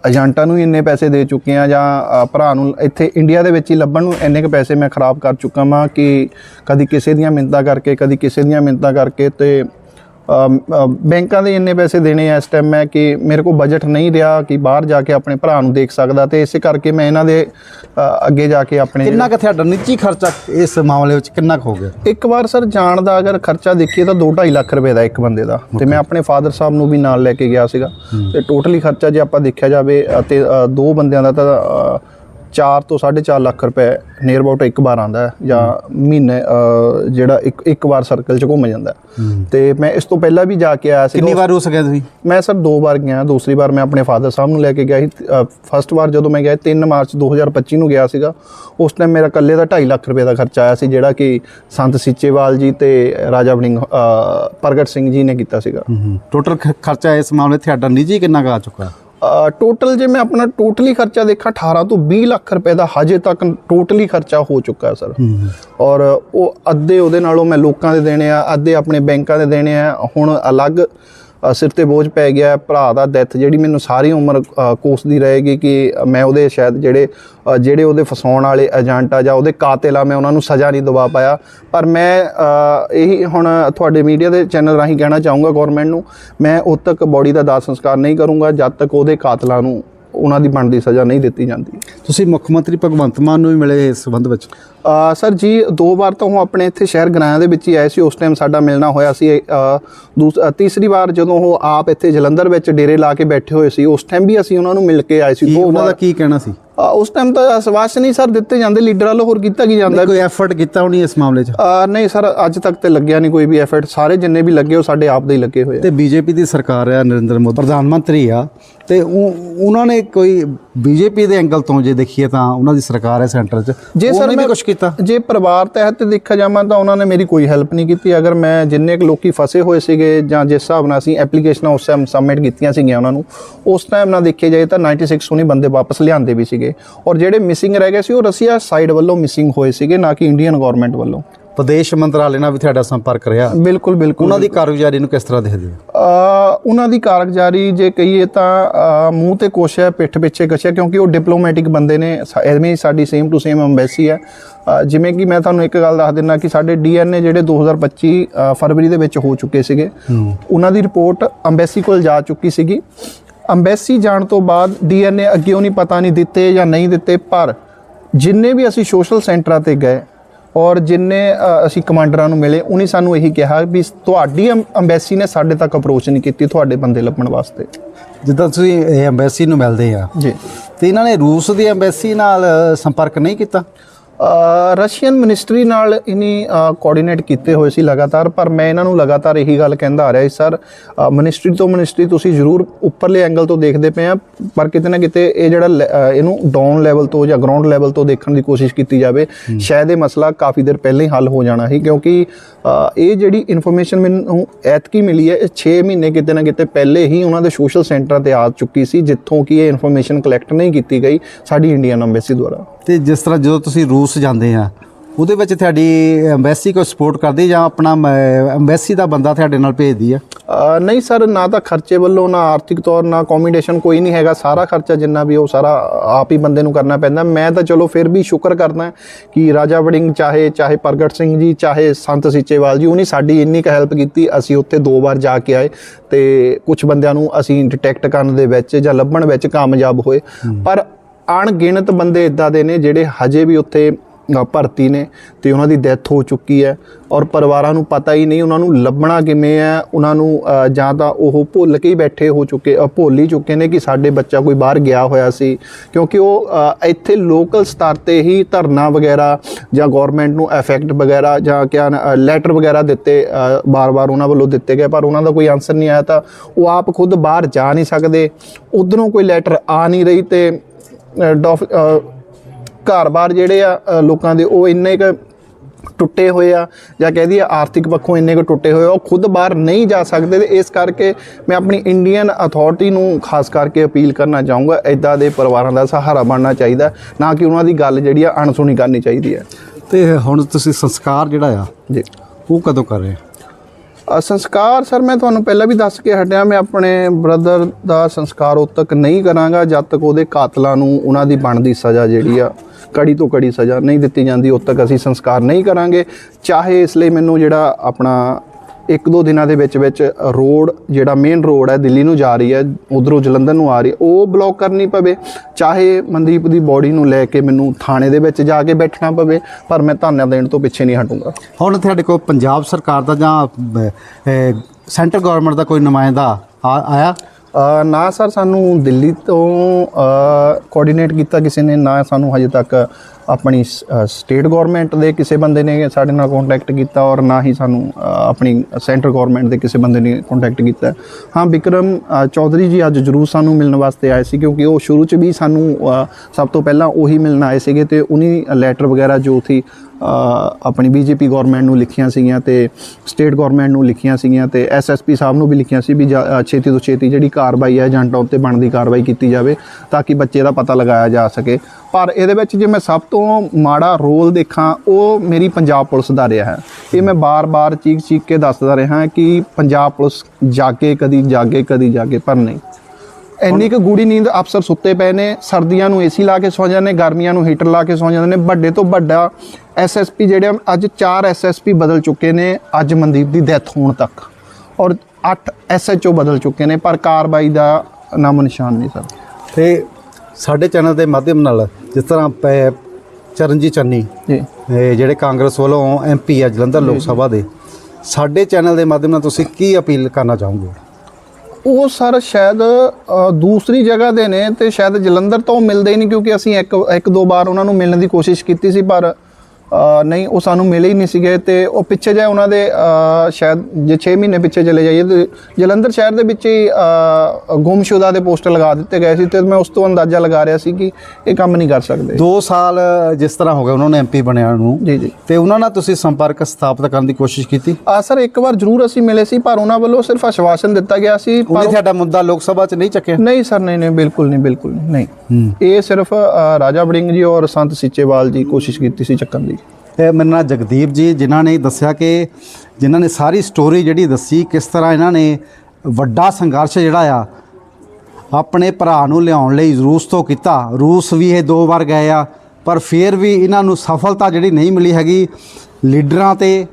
ਏਜੰਟਾਂ ਨੂੰ ਇੰਨੇ ਪੈਸੇ ਦੇ ਚੁੱਕੇ ਹਾਂ ਜਾਂ ਭਰਾ ਨੂੰ ਇੱਥੇ ਇੰਡੀਆ ਦੇ ਵਿੱਚ ਹੀ ਲੱਭਣ ਨੂੰ ਇੰਨੇ ਕੁ ਪੈਸੇ ਮੈਂ ਖਰਾਬ ਕਰ ਚੁੱਕਾ ਹਾਂ ਕਿ ਕਦੀ ਕਿਸੇ ਦੀਆਂ ਮਿੰਤਾਂ ਕਰਕੇ ਕਦੀ ਕਿਸੇ ਦੀਆਂ ਮਿੰਤਾਂ ਕਰਕੇ ਤੇ ਬੈਂਕਾਂ ਦੇ ਇੰਨੇ ਪੈਸੇ ਦੇਣੇ ਆ ਇਸ ਟਾਈਮ ਮੈਂ ਕਿ ਮੇਰੇ ਕੋਲ ਬਜਟ ਨਹੀਂ ਰਿਹਾ ਕਿ ਬਾਹਰ ਜਾ ਕੇ ਆਪਣੇ ਭਰਾ ਨੂੰ ਦੇਖ ਸਕਦਾ ਤੇ ਇਸੇ ਕਰਕੇ ਮੈਂ ਇਹਨਾਂ ਦੇ ਅੱਗੇ ਜਾ ਕੇ ਆਪਣੇ ਕਿੰਨਾ ਕੁ ਤੁਹਾਡਾ ਨਿੱਜੀ ਖਰਚਾ ਇਸ ਮਾਮਲੇ ਵਿੱਚ ਕਿੰਨਾ ਕੁ ਹੋ ਗਿਆ? ਇੱਕ ਵਾਰ ਸਰ ਜਾਣ ਦਾ ਅਗਰ ਖਰਚਾ ਦੇਖੀਏ ਤਾਂ 2.5 ਲੱਖ ਰੁਪਏ ਦਾ ਇੱਕ ਬੰਦੇ ਦਾ। ਤੇ ਮੈਂ ਆਪਣੇ ਫਾਦਰ ਸਾਹਿਬ ਨੂੰ ਵੀ ਨਾਲ ਲੈ ਕੇ ਗਿਆ ਸੀਗਾ। ਤੇ ਟੋਟਲੀ ਖਰਚਾ ਜੇ ਆਪਾਂ ਦੇਖਿਆ ਜਾਵੇ ਅ, ਦੋ ਬੰਦਿਆਂ ਦਾ ਤਾਂ 4 ਤੋਂ 4.5 ਲੱਖ ਰੁਪਏ ਨੀਅਰ ਅਬਾਊਟ ਇੱਕ ਵਾਰ ਆਂਦਾ ਹੈ ਜਾਂ ਮਹੀਨੇ ਜਿਹੜਾ ਇੱਕ ਇੱਕ ਵਾਰ ਸਰਕਲ 'ਚ ਘੁੰਮ ਜਾਂਦਾ ਹੈ। ਤੇ ਮੈਂ ਇਸ ਤੋਂ ਪਹਿਲਾਂ ਵੀ ਜਾ ਕੇ ਆਇਆ ਸੀ ਕਿੰਨੀ ਵਾਰ ਰੂਸ ਗਏ ਤੁਸੀਂ? ਮੈਂ ਸਰ ਦੋ ਵਾਰ ਗਿਆ ਦੂਸਰੀ ਵਾਰ ਮੈਂ ਆਪਣੇ ਫਾਦਰ ਸਾਹਿਬ ਨੂੰ ਲੈ ਕੇ ਗਿਆ ਸੀ। ਫਸਟ ਵਾਰ ਜਦੋਂ ਮੈਂ ਗਿਆ 3 ਮਾਰਚ 2025 ਨੂੰ ਗਿਆ ਸੀਗਾ। ਉਸ ਟਾਈਮ ਮੇਰਾ ਇਕੱਲੇ ਦਾ 2.5 ਲੱਖ ਰੁਪਏ ਦਾ ਖਰਚਾ ਆਇਆ ਸੀ ਜਿਹੜਾ ਕਿ ਸੰਤ ਸਿੱਚੇਵਾਲ ਜੀ ਤੇ ਰਾਜਾ ਅ, ਪ੍ਰਗਟ ਸਿੰਘ ਜੀ ਨੇ ਕੀਤਾ ਸੀਗਾ। ਟੋਟਲ ਖਰਚਾ ਇਸ ਮਾਮਲੇ 'ਤੇ ਤੁਹਾਡਾ ਨਿੱਜੀ ਕਿੰਨਾ ਕੁ ਆ ਚੁੱਕਾ? ਟੋਟਲ ਜੇ ਮੈਂ ਆਪਣਾ ਟੋਟਲੀ ਖਰਚਾ ਦੇਖਾਂ 18 ਤੋਂ 20 ਲੱਖ ਰੁਪਏ ਦਾ ਹਜੇ ਤੱਕ ਟੋਟਲੀ ਖਰਚਾ ਹੋ ਚੁੱਕਾ ਹੈ ਸਰ। ਔਰ ਉਹ ਅੱਧੇ ਉਹਦੇ ਨਾਲੋਂ ਮੈਂ ਲੋਕਾਂ ਦੇ ਦੇਣੇ ਆ ਅੱਧੇ ਆਪਣੇ ਬੈਂਕਾਂ ਦੇ ਦੇਣੇ ਆ ਹੁਣ ਅਲੱਗ ਸਿਰ ਤੇ ਬੋਝ ਪੈ ਗਿਆ, ਭਰਾ ਦਾ ਡੈਥ ਜਿਹੜੀ ਮੈਨੂੰ ਸਾਰੀ ਉਮਰ ਕੋਸਦੀ ਰਹੇਗੀ ਕਿ ਮੈਂ ਉਹਦੇ ਸ਼ਾਇਦ ਜਿਹੜੇ ਜਿਹੜੇ ਉਹਦੇ ਫਸਾਉਣ ਵਾਲੇ ਏਜੰਟ ਆ ਜਾਂ ਉਹਦੇ ਕਾਤਿਲ ਆ ਮੈਂ ਉਹਨਾਂ ਨੂੰ ਸਜ਼ਾ ਨਹੀਂ ਦਵਾ ਪਾਇਆ। ਪਰ ਮੈਂ ਇਹੀ ਹੁਣ ਤੁਹਾਡੇ ਮੀਡੀਆ ਦੇ ਚੈਨਲ ਰਾਹੀਂ ਕਹਿਣਾ ਚਾਹੂੰਗਾ ਗਵਰਨਮੈਂਟ ਨੂੰ, ਮੈਂ ਉਦ ਤੱਕ ਬੋਡੀ ਦਾ ਦਾਹ ਸੰਸਕਾਰ ਨਹੀਂ ਕਰੂੰਗਾ, ਜਦ ਤੱਕ ਉਹਦੇ ਕਾਤਲਾਂ ਨੂੰ ਉਹਨਾਂ ਦੀ ਬਣਦੀ ਸਜ਼ਾ ਨਹੀਂ ਦਿੱਤੀ ਜਾਂਦੀ। ਤੁਸੀਂ ਮੁੱਖ ਮੰਤਰੀ ਭਗਵੰਤ ਮਾਨ ਨੂੰ ਵੀ ਮਿਲੇ ਇਸ ਸੰਬੰਧ ਵਿੱਚ? ਸਰ ਜੀ ਦੋ ਵਾਰ ਤਾਂ ਉਹ ਆਪਣੇ ਇੱਥੇ ਸ਼ਹਿਰ ਗਰਾਇਆ ਦੇ ਵਿੱਚ ਹੀ ਆਏ ਸੀ ਉਸ ਟਾਈਮ ਸਾਡਾ ਮਿਲਣਾ ਹੋਇਆ ਸੀ ਤੀਸਰੀ ਵਾਰ ਜਦੋਂ ਉਹ ਆਪ ਇੱਥੇ ਜਲੰਧਰ ਵਿੱਚ ਡੇਰੇ ਲਾ ਕੇ ਬੈਠੇ ਹੋਏ ਸੀ ਉਸ ਟਾਈਮ ਵੀ ਅਸੀਂ ਉਹਨਾਂ ਨੂੰ ਮਿਲ ਕੇ ਆਏ ਸੀ ਉਹਨਾਂ ਦਾ ਕੀ ਕਹਿਣਾ ਸੀ? ਉਸ ਟਾਈਮ ਤਾਂ ਸਵਾਸ਼ ਨਹੀਂ ਸਰ ਦਿੱਤੇ ਜਾਂਦੇ ਲੀਡਰ ਵੱਲੋਂ ਹੋਰ ਕੀਤਾ ਕੀ ਜਾਂਦਾ? ਕੋਈ ਐਫਰਟ ਕੀਤਾ ਹੋਣੀ ਇਸ ਮਾਮਲੇ 'ਚ? ਨਹੀਂ ਸਰ ਅੱਜ ਤੱਕ ਤੇ ਲੱਗਿਆ ਨਹੀਂ ਕੋਈ ਵੀ ਐਫਰਟ ਸਾਰੇ ਜਿੰਨੇ ਵੀ ਲੱਗੇ ਉਹ ਸਾਡੇ ਆਪ ਦੇ ਹੀ ਲੱਗੇ ਹੋਏ ਆ। ਤੇ ਬੀਜੇਪੀ ਦੀ ਸਰਕਾਰ ਹੈ ਨਰਿੰਦਰ ਮੋਦੀ। ਪ੍ਰਧਾਨ ਮੰਤਰੀ ਆ। ਤੇ ਉਹ ਉਹਨਾਂ ਨੇ ਕੋਈ ਬੀਜੇਪੀ ਦੇ ਐਂਗਲ ਤੋਂ ਜੇ ਦੇਖੀਏ ਤਾਂ ਉਹਨਾਂ ਦੀ ਸਰਕਾਰ ਹੈ ਸੈਂਟਰ 'ਚ। ਜੇ ਸਰ ਮੈਂ ਕੁਝ ਕੀਤਾ? ਜੇ ਪਰਿਵਾਰ ਤਹਿਤ ਦੇਖਿਆ ਜਾਵਾਂ ਤਾਂ ਉਹਨਾਂ ਨੇ ਮੇਰੀ ਕੋਈ ਹੈਲਪ ਨਹੀਂ ਕੀਤੀ। ਅਗਰ ਮੈਂ ਜਿੰਨੇ ਕੁ ਲੋਕੀ ਫਸੇ ਹੋਏ ਸੀਗੇ ਜਾਂ ਜਿਸ ਹਿਸਾਬ ਨਾਲ ਅਸੀਂ ਐਪਲੀਕੇਸ਼ਨਾਂ ਉਸ ਟਾਈਮ ਸਬਮਿਟ ਕੀਤੀਆਂ ਸੀਗੀਆਂ ਉਹਨਾਂ ਨੂੰ ਉਸ ਟਾਈਮ ਨਾਲ ਦੇਖਿਆ ਜਾਏ ਤਾਂ 96 ਸੋਨੀ ਬੰਦੇ ਵਾਪਸ ਲਿਆਂਦੇ ਵੀ ਸੀਗੇ। ਔਰ ਜਿਹੜੇ ਮਿਸਿੰਗ ਰਹਿ ਗਏ ਸੀ ਉਹ ਰਸੀਆ ਸਾਈਡ ਵੱਲੋਂ ਮਿਸਿੰਗ ਹੋਏ ਸੀਗੇ ਨਾ ਕਿ ਇੰਡੀਅਨ ਗਵਰਨਮੈਂਟ ਵੱਲੋਂ। ਵਿਦੇਸ਼ ਮੰਤਰਾਲੇ ਨਾਲ ਵੀ ਤੁਹਾਡਾ ਸੰਪਰਕ ਰਿਹਾ। ਬਿਲਕੁਲ ਬਿਲਕੁਲ। ਉਹਨਾਂ ਦੀ ਕਾਰਗੁਜ਼ਾਰੀ ਨੂੰ ਕਿਸ ਤਰ੍ਹਾਂ ਦੇਖਦੇ ਹੋ? ਉਹਨਾਂ ਦੀ ਕਾਰਗੁਜ਼ਾਰੀ ਜੇ ਕਹੀਏ ਤਾਂ ਮੂੰਹ ਤੇ ਕੁਛ ਹੈ ਪਿੱਠ ਪਿੱਛੇ ਹੈ ਕਿਉਂਕਿ ਉਹ ਡਿਪਲੋਮੈਟਿਕ ਬੰਦੇ ਨੇ ਐਵੇਂ ਸਾਡੀ ਸੇਮ ਟੂ ਸੇਮ ਐਮਬੈਸੀ ਹੈ। ਜਿਵੇਂ ਕਿ ਮੈਂ ਤੁਹਾਨੂੰ ਇੱਕ ਗੱਲ ਦੱਸ ਦਿੰਦਾ ਕਿ ਸਾਡੇ ਡੀਐਨਏ ਜਿਹੜੇ 2025 ਅ, ਫਰਵਰੀ ਦੇ ਵਿੱਚ ਹੋ ਚੁੱਕੇ ਸੀਗੇ ਉਹਨਾਂ ਦੀ ਰਿਪੋਰਟ ਐਮਬੈਸੀ ਕੋਲ ਜਾ ਚੁੱਕੀ ਸੀਗੀ। ਐਮਬੈਸੀ ਜਾਣ ਤੋਂ ਬਾਅਦ ਡੀਐਨਏ ਅੱਗੇ ਉਹ ਨਹੀਂ ਪਤਾ ਨਹੀਂ ਦਿੱਤੇ ਜਾਂ ਨਹੀਂ ਦਿੱਤੇ ਪਰ ਜਿੰਨੇ ਵੀ ਅਸੀਂ ਸੋਸ਼ਲ ਸੈਂਟਰਾਂ ਤੇ ਗਏ ਔਰ ਜਿੰਨੇ ਅਸੀਂ ਕਮਾਂਡਰਾਂ ਨੂੰ ਮਿਲੇ ਉਹਨੇ ਸਾਨੂੰ ਇਹੀ ਕਿਹਾ ਵੀ ਤੁਹਾਡੀ ਐਮਬੈਸੀ ਨੇ ਸਾਡੇ ਤੱਕ ਅਪਰੋਚ ਨਹੀਂ ਕੀਤੀ ਤੁਹਾਡੇ ਬੰਦੇ ਲੱਭਣ ਵਾਸਤੇ। ਜਿੱਦਾਂ ਤੁਸੀਂ ਇਹ ਐਮਬੈਸੀ ਨੂੰ ਮਿਲਦੇ ਆ ਜੀ। ਤੇ ਇਹਨਾਂ ਨੇ ਰੂਸ ਦੀ ਐਮਬੈਸੀ ਨਾਲ ਸੰਪਰਕ ਨਹੀਂ ਕੀਤਾ? ਰਸ਼ੀਅਨ ਮਿਨਿਸਟਰੀ ਨਾਲ ਇਨੀ ਕੋਆਰਡੀਨੇਟ ਕੀਤੇ ਹੋਏ ਸੀ ਲਗਾਤਾਰ ਪਰ ਮੈਂ ਇਹਨਾਂ ਨੂੰ ਲਗਾਤਾਰ ਇਹੀ ਗੱਲ ਕਹਿੰਦਾ ਆ ਰਿਹਾ ਸੀ ਸਰ ਮਿਨਿਸਟਰੀ ਤੋਂ ਮਿਨਿਸਟਰੀ ਤੁਸੀਂ ਜ਼ਰੂਰ ਉੱਪਰਲੇ ਐਂਗਲ ਤੋਂ ਦੇਖਦੇ ਪਏ ਆ ਪਰ ਕਿਤੇ ਨਾ ਕਿਤੇ ਇਹ ਜਿਹੜਾ ਇਹਨੂੰ ਡਾਊਨ ਲੈਵਲ ਤੋਂ ਜਾਂ ਗਰਾਊਂਡ ਲੈਵਲ ਤੋਂ ਦੇਖਣ ਦੀ ਕੋਸ਼ਿਸ਼ ਕੀਤੀ ਜਾਵੇ ਸ਼ਾਇਦ ਇਹ ਮਸਲਾ ਕਾਫੀ ਦੇਰ ਪਹਿਲਾਂ ਹੀ ਹੱਲ ਹੋ ਜਾਣਾ ਸੀ ਕਿਉਂਕਿ ਇਹ ਜਿਹੜੀ ਇਨਫੋਰਮੇਸ਼ਨ ਮੈਨੂੰ ਐਤਕੀ ਮਿਲੀ ਹੈ ਇਹ 6 ਮਹੀਨੇ ਕਿਤੇ ਨਾ ਕਿਤੇ ਪਹਿਲੇ ਹੀ ਉਹਨਾਂ ਦੇ ਸੋਸ਼ਲ ਸੈਂਟਰਾਂ ਤੇ ਆ ਚੁੱਕੀ ਸੀ ਜਿੱਥੋਂ ਕਿ ਇਹ ਇਨਫੋਰਮੇਸ਼ਨ ਕਲੈਕਟ ਨਹੀਂ ਕੀਤੀ ਗਈ ਸਾਡੀ ਇੰਡੀਅਨ ਐਮਬੈਸੀ ਦੁਆਰਾ। ਤੇ ਜਿਸ ਤਰ੍ਹਾਂ ਜਦੋਂ ਤੁਸੀਂ ਰੂਸ ਜਾਂਦੇ ਆ ਉਹਦੇ ਵਿੱਚ ਤੁਹਾਡੀ ਐਮਬੈਸੀ ਕੋਈ ਸਪੋਰਟ ਕਰਦੀ ਜਾਂ ਆਪਣਾ ਐਮਬੈਸੀ ਦਾ ਬੰਦਾ ਤੁਹਾਡੇ ਨਾਲ ਭੇਜਦੀ ਆ? ਨਹੀਂ ਸਰ ਨਾ ਤਾਂ ਖਰਚੇ ਵੱਲੋਂ ਨਾ ਆਰਥਿਕ ਤੌਰ ਨਾ ਅਕੋਮੋਡੇਸ਼ਨ ਕੋਈ ਨਹੀਂ ਹੈਗਾ। ਸਾਰਾ ਖਰਚਾ ਜਿੰਨਾ ਵੀ ਉਹ ਸਾਰਾ ਆਪ ਹੀ ਬੰਦੇ ਨੂੰ ਕਰਨਾ ਪੈਂਦਾ। ਮੈਂ ਤਾਂ ਚਲੋ ਫਿਰ ਵੀ ਸ਼ੁਕਰ ਕਰਦਾ ਕਿ ਰਾਜਾ ਵੜਿੰਗ ਚਾਹੇ ਚਾਹੇ ਪ੍ਰਗਟ ਸਿੰਘ ਜੀ ਚਾਹੇ ਸੰਤ ਸੀਚੇਵਾਲ ਜੀ ਉਹਨੇ ਸਾਡੀ ਇੰਨੀ ਕੁ ਹੈਲਪ ਕੀਤੀ ਅਸੀਂ ਉੱਥੇ ਦੋ ਵਾਰ ਜਾ ਕੇ ਆਏ ਤੇ ਕੁਝ ਬੰਦਿਆਂ ਨੂੰ ਅਸੀਂ ਡਿਟੈਕਟ ਕਰਨ ਦੇ ਵਿੱਚ ਜਾਂ ਲੱਭਣ ਵਿੱਚ ਕਾਮਯਾਬ ਹੋਏ। ਪਰ ਅਣਗਿਣਤ ਬੰਦੇ ਇਦਾਂ ਦੇ ਨੇ ਜਿਹੜੇ ਹਜੇ ਵੀ ਉੱਥੇ ਭਰਤੀ ਨੇ ਤੇ ਉਹਨਾਂ ਦੀ ਡੈਥ ਹੋ ਚੁੱਕੀ ਹੈ ਔਰ ਪਰਿਵਾਰਾਂ ਨੂੰ ਪਤਾ ਹੀ ਨਹੀਂ ਉਹਨਾਂ ਨੂੰ ਲੱਭਣਾ ਕਿਵੇਂ ਹੈ, ਉਹਨਾਂ ਨੂੰ ਜਾਂ ਤਾਂ ਉਹ ਭੁੱਲ ਕੇ ਹੀ ਬੈਠੇ ਹੋ ਚੁੱਕੇ ਭੁੱਲ ਹੀ ਚੁੱਕੇ ਨੇ ਕਿ ਸਾਡੇ ਬੱਚਾ ਕੋਈ ਬਾਹਰ ਗਿਆ ਹੋਇਆ ਸੀ। ਕਿਉਂਕਿ ਉਹ ਇੱਥੇ ਲੋਕਲ ਸਤਰ ਤੇ ਹੀ ਧਰਨਾ ਵਗੈਰਾ ਜਾਂ ਗਵਰਨਮੈਂਟ ਨੂੰ ਇਫੈਕਟ ਵਗੈਰਾ ਜਾਂ ਕਿਆ ਲੈਟਰ ਵਗੈਰਾ ਦਿੱਤੇ ਬਾਰ-ਬਾਰ ਉਹਨਾਂ ਵੱਲੋਂ ਦਿੱਤੇ ਗਏ, ਪਰ ਉਹਨਾਂ ਦਾ ਕੋਈ ਆਨਸਰ ਨਹੀਂ ਆਇਆ ਤਾਂ ਉਹ ਆਪ ਖੁਦ ਬਾਹਰ ਜਾ ਨਹੀਂ ਸਕਦੇ। ਉਧਰੋਂ ਕੋਈ ਲੈਟਰ ਆ ਨਹੀਂ ਰਹੀ ਤੇ ਘਰ-ਬਾਰ ਜਿਹੜੇ ਆ ਲੋਕਾਂ ਦੇ ਉਹ ਇੰਨੇ ਕ ਟੁੱਟੇ ਹੋਏ ਆ ਜਾਂ ਕਹਿ ਦਈਏ ਆਰਥਿਕ ਪੱਖੋਂ ਇੰਨੇ ਕੁ ਟੁੱਟੇ ਹੋਏ ਆ ਉਹ ਖੁਦ ਬਾਹਰ ਨਹੀਂ ਜਾ ਸਕਦੇ ਤੇ ਇਸ ਕਰਕੇ ਮੈਂ ਆਪਣੀ ਇੰਡੀਅਨ ਅਥਾਰਟੀ ਨੂੰ ਖਾਸ ਕਰਕੇ ਅਪੀਲ ਕਰਨਾ ਚਾਹੂੰਗਾ ਇਦਾਂ ਦੇ ਪਰਿਵਾਰਾਂ ਦਾ ਸਹਾਰਾ ਬਣਨਾ ਚਾਹੀਦਾ ਨਾ ਕਿ ਉਹਨਾਂ ਦੀ ਗੱਲ ਜਿਹੜੀ ਆ ਅਣਸੁਣੀ ਕਰਨੀ ਚਾਹੀਦੀ ਹੈ। ਤੇ ਹੁਣ ਤੁਸੀਂ ਸੰਸਕਾਰ ਜਿਹੜਾ ਆ ਜੀ। ਉਹ ਕਦੋਂ ਕਰ ਰਹੇ ਸੰਸਕਾਰ, ਸਰ, ਮੈਂ ਤੁਹਾਨੂੰ ਪਹਿਲਾਂ ਵੀ ਦੱਸ ਕੇ ਹਟਿਆ, ਮੈਂ ਆਪਣੇ ਬ੍ਰਦਰ ਦਾ ਸੰਸਕਾਰ ਉਦ ਤੱਕ ਨਹੀਂ ਕਰਾਂਗਾ, ਜਦ ਤੱਕ ਉਹਦੇ ਕਾਤਲਾਂ ਨੂੰ ਉਹਨਾਂ ਦੀ ਬਣਦੀ ਸਜ਼ਾ ਜਿਹੜੀ ਆ, ਕੜੀ ਤੋਂ ਕੜੀ ਸਜ਼ਾ ਨਹੀਂ ਦਿੱਤੀ ਜਾਂਦੀ ਉਦ ਤੱਕ ਅਸੀਂ ਸੰਸਕਾਰ ਨਹੀਂ ਕਰਾਂਗੇ। ਚਾਹੇ ਇਸ ਲਈ ਮੈਨੂੰ ਜਿਹੜਾ ਆਪਣਾ ਇੱਕ ਦੋ ਦਿਨਾਂ ਦੇ ਵਿੱਚ ਵਿੱਚ ਰੋਡ ਜਿਹੜਾ ਮੇਨ ਰੋਡ ਹੈ, ਦਿੱਲੀ ਨੂੰ ਜਾ ਰਹੀ ਹੈ, ਉਧਰੋਂ ਜਲੰਧਰ ਨੂੰ ਆ ਰਹੀ ਹੈ, ਉਹ ਬਲੌਕ ਕਰਨੀ ਪਵੇ, ਚਾਹੇ ਮਨਦੀਪ ਦੀ ਬੋਡੀ ਨੂੰ ਲੈ ਕੇ ਮੈਨੂੰ ਥਾਣੇ ਦੇ ਵਿੱਚ ਜਾ ਕੇ ਬੈਠਣਾ ਪਵੇ, ਪਰ ਮੈਂ ਧਾਨਿਆਂ ਦੇਣ ਤੋਂ ਪਿੱਛੇ ਨਹੀਂ ਹਟੂੰਗਾ। ਹੁਣ ਤੁਹਾਡੇ ਕੋਲ ਪੰਜਾਬ ਸਰਕਾਰ ਦਾ ਜਾਂ ਸੈਂਟਰ ਗਵਰਨਮੈਂਟ ਦਾ ਕੋਈ ਨੁਮਾਇੰਦਾ ਆ- ਆਇਆ? ਨਾ ਸਰ ਸਾਨੂੰ ਦਿੱਲੀ ਤੋਂ ਕੋਆਰਡੀਨੇਟ ਕੀਤਾ ਕਿਸੇ ਨੇ, ਨਾ ਸਾਨੂੰ ਹਜੇ ਤੱਕ ਆਪਣੀ ਸਟੇਟ ਗਵਰਨਮੈਂਟ ਦੇ ਕਿਸੇ ਬੰਦੇ ਨੇ ਸਾਡੇ ਨਾਲ ਕੰਟੈਕਟ ਕੀਤਾ ਔਰ ਨਾ ਹੀ ਸਾਨੂੰ ਆਪਣੀ ਸੈਂਟਰ ਗਵਰਨਮੈਂਟ ਦੇ ਕਿਸੇ ਬੰਦੇ ਨੇ ਕੰਟੈਕਟ ਕੀਤਾ। ਹਾਂ ਵਿਕਰਮ ਚੌਧਰੀ ਜੀ ਅੱਜ ਜ਼ਰੂਰ ਸਾਨੂੰ ਮਿਲਣ ਵਾਸਤੇ ਆਏ ਸੀ ਕਿਉਂਕਿ ਉਹ ਸ਼ੁਰੂ 'ਚ ਵੀ ਸਾਨੂੰ ਸਭ ਤੋਂ ਪਹਿਲਾਂ ਉਹੀ ਮਿਲਣ ਆਏ ਸੀਗੇ ਤੇ ਉਨੀ ਲੈਟਰ ਵਗੈਰਾ ਜੋ ਸੀ ਆਪਣੀ ਬੀਜੇਪੀ ਗਵਰਨਮੈਂਟ ਨੂੰ ਲਿਖੀਆਂ ਸੀਗੀਆਂ ਤੇ ਸਟੇਟ ਗਵਰਨਮੈਂਟ ਨੂੰ ਲਿਖੀਆਂ ਸੀਗੀਆਂ ਤੇ ਐਸਐਸਪੀ ਸਾਹਿਬ ਨੂੰ ਵੀ ਲਿਖੀਆਂ ਸੀ ਵੀ ਜਾ- ਛੇਤੀ ਤੋਂ ਛੇਤੀ ਜਿਹੜੀ ਕਾਰਵਾਈ ਹੈ ਏਜੰਟਾਂ ਉੱਤੇ ਬਣਦੀ ਕਾਰਵਾਈ ਕੀਤੀ ਜਾਵੇ ਤਾਂ ਕਿ ਬੱਚੇ ਦਾ ਪਤਾ ਲਗਾਇਆ ਜਾ ਸਕੇ। ਪਰ ਇਹਦੇ ਵਿੱਚ ਜੇ ਮੈਂ ਸਭ ਤੋਂ ਮਾੜਾ ਰੋਲ ਦੇਖਾਂ, ਉਹ ਮੇਰੀ ਪੰਜਾਬ ਪੁਲਿਸ ਦਾ ਰਿਹਾ ਹੈ। ਇਹ ਮੈਂ ਬਾਰ-ਬਾਰ, ਚੀਕ-ਚੀਕ ਕੇ ਦੱਸਦਾ ਰਿਹਾ ਕਿ ਪੰਜਾਬ ਪੁਲਿਸ ਜਾਗੇ ਕਦੀ ਜਾਗੇ ਕਦੀ, ਜਾਗੇ, ਪਰ ਨਹੀਂ। ਇੰਨੀ ਕੁ ਗੂੜੀ ਨੀਂਦ ਅਫਸਰ ਸੁੱਤੇ ਪਏ ਨੇ, ਸਰਦੀਆਂ ਨੂੰ ਏਸੀ ਲਾ ਕੇ ਸੌ ਜਾਂਦੇ ਨੇ, ਗਰਮੀਆਂ ਨੂੰ ਹੀਟਰ ਲਾ ਕੇ ਸੌ ਜਾਂਦੇ ਨੇ, ਵੱਡੇ ਤੋਂ ਵੱਡਾ ਐਸਐਸਪੀ ਜਿਹੜੇ ਅੱਜ 4 ਐਸਐਸਪੀ ਬਦਲ ਚੁੱਕੇ ਨੇ ਅੱਜ ਮਨਦੀਪ ਦੀ ਡੈਥ ਹੋਣ ਤੱਕ। ਔਰ 8 ਐਸਐਚਓ ਬਦਲ ਚੁੱਕੇ ਨੇ ਪਰ ਕਾਰਵਾਈ ਦਾ ਨਾਮੋ ਨਿਸ਼ਾਨ ਨਹੀਂ ਸਰ। ਤੇ ਸਾਡੇ ਚੈਨਲ ਦੇ ਮਾਧਿਅਮ ਨਾਲ ਜਿਸ ਤਰ੍ਹਾਂ ਪੈ- ਚਰਨਜੀਤ ਚੰਨੀ ਜੀ। ਇਹ ਜਿਹੜੇ ਕਾਂਗਰਸ ਵੱਲੋਂ ਐਮਪੀ ਆ ਜਲੰਧਰ ਲੋਕ ਸਭਾ ਦੇ ਸਾਡੇ ਚੈਨਲ ਦੇ ਮਾਧਿਅਮ ਨਾਲ ਤੁਸੀਂ ਕੀ ਅਪੀਲ ਕਰਨਾ ਚਾਹੋਗੇ? ਉਹ ਸਰ ਸ਼ਾਇਦ ਦੂਸਰੀ ਜਗ੍ਹਾ ਦੇ ਨੇ ਤੇ ਸ਼ਾਇਦ ਜਲੰਧਰ ਤੋਂ ਮਿਲਦੇ ਹੀ ਨਹੀਂ ਕਿਉਂਕਿ ਅਸੀਂ ਇੱਕ ਇੱਕ ਦੋ ਵਾਰ ਉਹਨਾਂ ਨੂੰ ਮਿਲਣ ਦੀ ਕੋਸ਼ਿਸ਼ ਕੀਤੀ ਸੀ ਪਰ ਨਹੀਂ ਉਹ ਸਾਨੂੰ ਮਿਲੇ ਹੀ ਨਹੀਂ ਸੀਗੇ ਤੇ ਉਹ ਪਿੱਛੇ ਜੇ ਉਹਨਾਂ ਦੇ ਸ਼ਾਇਦ ਜੇ 6 ਮਹੀਨੇ ਪਿੱਛੇ ਚਲੇ ਜਾਈਏ ਤੇ ਜਲੰਧਰ ਸ਼ਹਿਰ ਦੇ ਵਿੱਚ ਹੀ ਗੁੰਮਸ਼ੁਦਾ ਦੇ ਪੋਸਟਰ ਲਗਾ ਦਿੱਤੇ ਗਏ ਸੀ ਤੇ ਮੈਂ ਉਸ ਤੋਂ ਅੰਦਾਜ਼ਾ ਲਗਾ ਰਿਹਾ ਸੀ ਕਿ ਇਹ ਕੰਮ ਨਹੀਂ ਕਰ ਸਕਦੇ। 2 ਸਾਲ ਜਿਸ ਤਰ੍ਹਾਂ ਹੋ ਗਏ ਉਹਨਾਂ ਨੇ ਐਮਪੀ ਬਣਿਆ ਨੂੰ ਜੀ ਜੀ। ਤੇ ਉਹਨਾਂ ਨਾਲ ਤੁਸੀਂ ਸੰਪਰਕ ਸਥਾਪਿਤ ਕਰਨ ਦੀ ਕੋਸ਼ਿਸ਼ ਕੀਤੀ? ਆ ਸਰ ਇੱਕ ਵਾਰ ਜ਼ਰੂਰ ਅਸੀਂ ਮਿਲੇ ਸੀ ਪਰ ਉਹਨਾਂ ਵੱਲੋਂ ਸਿਰਫ ਆਸ਼ਵਾਸਨ ਦਿੱਤਾ ਗਿਆ ਸੀ ਪਰ ਤੁਹਾਡਾ ਮੁੱਦਾ ਲੋਕ ਸਭਾ 'ਚ ਨਹੀਂ ਚੱਕਿਆ? ਨਹੀਂ ਸਰ ਨਹੀਂ ਨਹੀਂ ਬਿਲਕੁਲ ਨਹੀਂ ਬਿਲਕੁਲ ਨਹੀਂ। ਇਹ ਸਿਰਫ ਰਾਜਾ ਵੜਿੰਗ ਜੀ ਔਰ ਸੰਤ ਸੀਚੇਵਾਲ ਜੀ ਕੋਸ਼ਿਸ਼ ਕੀਤੀ ਸੀ ਚੱਕਣ ਦੀ। ਮੇਰੇ ਨਾਲ ਜਗਦੀਪ ਜੀ, ਜਿਨ੍ਹਾਂ ਨੇ ਦੱਸਿਆ ਕਿ ਜਿਨ੍ਹਾਂ ਨੇ ਸਾਰੀ ਸਟੋਰੀ ਜਿਹੜੀ ਦੱਸੀ, ਕਿਸ ਤਰ੍ਹਾਂ ਇਹਨਾਂ ਨੇ ਵੱਡਾ ਸੰਘਰਸ਼ ਜਿਹੜਾ ਆ, ਆਪਣੇ ਭਰਾ ਨੂੰ ਲਿਆਉਣ ਲਈ ਰੂਸ ਤੋਂ ਕੀਤਾ। ਰੂਸ ਵੀ ਇਹ ਦੋ ਵਾਰ ਗਏ ਆ, ਪਰ ਫਿਰ ਵੀ ਇਹਨਾਂ ਨੂੰ ਸਫਲਤਾ ਜਿਹੜੀ ਨਹੀਂ ਮਿਲੀ ਹੈਗੀ। ਲੀਡਰਾਂ ਤੇ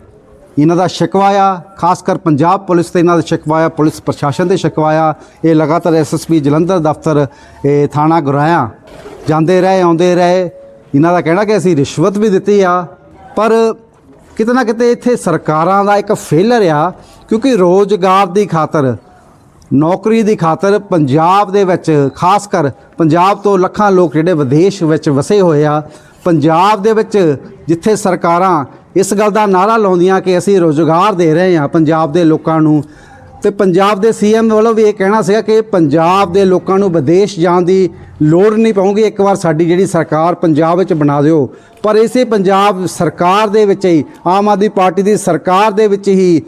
ਇਹਨਾਂ ਦਾ ਸ਼ਿਕਵਾ ਆ, ਖਾਸ ਕਰ ਪੰਜਾਬ ਪੁਲਿਸ ਤੇ ਇਹਨਾਂ ਦਾ ਸ਼ਿਕਵਾ ਆ, ਪੁਲਿਸ ਪ੍ਰਸ਼ਾਸਨ ਤੇ ਸ਼ਿਕਵਾ ਆ। ਇਹ ਲਗਾਤਾਰ ਐਸਐਸਪੀ ਜਲੰਧਰ ਦਫ਼ਤਰ, ਇਹ ਥਾਣਾ ਗੁਰਾਇਆ। ਜਾਂਦੇ ਰਹੇ, ਆਉਂਦੇ ਰਹੇ। ਇਹਨਾਂ ਦਾ ਕਹਿਣਾ ਕਿ ਅਸੀਂ ਰਿਸ਼ਵਤ ਵੀ ਦਿੱਤੀ ਆ। ਪਰ ਕਿਤੇ ਨਾ ਕਿਤੇ ਇੱਥੇ ਸਰਕਾਰਾਂ ਦਾ ਇੱਕ ਫੇਲਰ ਆ, ਕਿਉਂਕਿ ਰੋਜ਼ਗਾਰ ਦੀ ਖਾਤਰ, ਨੌਕਰੀ ਦੀ ਖਾਤਰ ਪੰਜਾਬ ਦੇ ਵਿੱਚ, ਖਾਸ ਕਰ ਪੰਜਾਬ ਤੋਂ ਲੱਖਾਂ ਲੋਕ ਜਿਹੜੇ ਵਿਦੇਸ਼ ਵਿੱਚ ਵਸੇ ਹੋਏ ਆ, ਪੰਜਾਬ ਦੇ ਵਿੱਚ ਜਿੱਥੇ ਸਰਕਾਰਾਂ ਇਸ ਗੱਲ ਦਾ ਨਾਰਾ ਲਾਉਂਦੀਆਂ ਕਿ ਅਸੀਂ ਰੋਜ਼ਗਾਰ ਦੇ ਰਹੇ ਹਾਂ, ਪੰਜਾਬ ਦੇ ਲੋਕਾਂ ਨੂੰ ਤੇ ਪੰਜਾਬ ਦੇ ਸੀਐਮ ਵੱਲੋਂ ਵੀ ਇਹ ਕਹਿਣਾ ਸੀਗਾ ਕਿ ਪੰਜਾਬ ਦੇ ਲੋਕਾਂ ਨੂੰ ਵਿਦੇਸ਼ ਜਾਣ ਦੀ ਲੋੜ ਨਹੀਂ ਪਊਗੀ। ਇੱਕ ਵਾਰ ਸਾਡੀ ਜਿਹੜੀ ਸਰਕਾਰ ਪੰਜਾਬ ਵਿੱਚ ਬਣਾ ਦਿਓ। ਪਰ ਇਸੇ ਪੰਜਾਬ ਸਰਕਾਰ ਦੇ ਵਿੱਚ ਹੀ, ਆਮ ਆਦਮੀ ਪਾਰਟੀ ਦੀ ਸਰਕਾਰ ਦੇ ਵਿੱਚ ਹੀ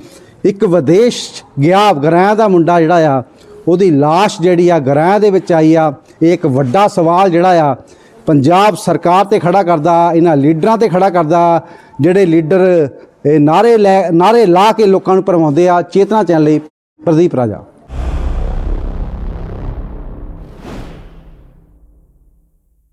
ਇੱਕ ਵਿਦੇਸ਼ ਗਿਆ ਗਰਾਂ ਦਾ ਮੁੰਡਾ ਜਿਹੜਾ ਆ, ਉਹਦੀ লাশ ਜਿਹੜੀ ਆ ਗਰਾਂ ਦੇ ਵਿੱਚ ਆਈ ਆ। ਇਹ ਇੱਕ ਵੱਡਾ ਸਵਾਲ ਜਿਹੜਾ ਆ, ਪੰਜਾਬ ਸਰਕਾਰ ਤੇ ਖੜਾ ਕਰਦਾ, ਇਹਨਾਂ ਲੀਡਰਾਂ ਤੇ ਖੜਾ ਕਰਦਾ, ਜਿਹੜੇ ਲੀਡਰ ਇਹ ਨਾਰੇ ਲੈ, ਨਾਰੇ ਲਾ ਕੇ ਲੋਕਾਂ ਨੂੰ ਭਰਮਾਉਂਦੇ ਆ ਚੇਤਨਾ ਚੈਨਲ ਲਈ। ਪ੍ਰਦੀਪ ਰਾਜਾ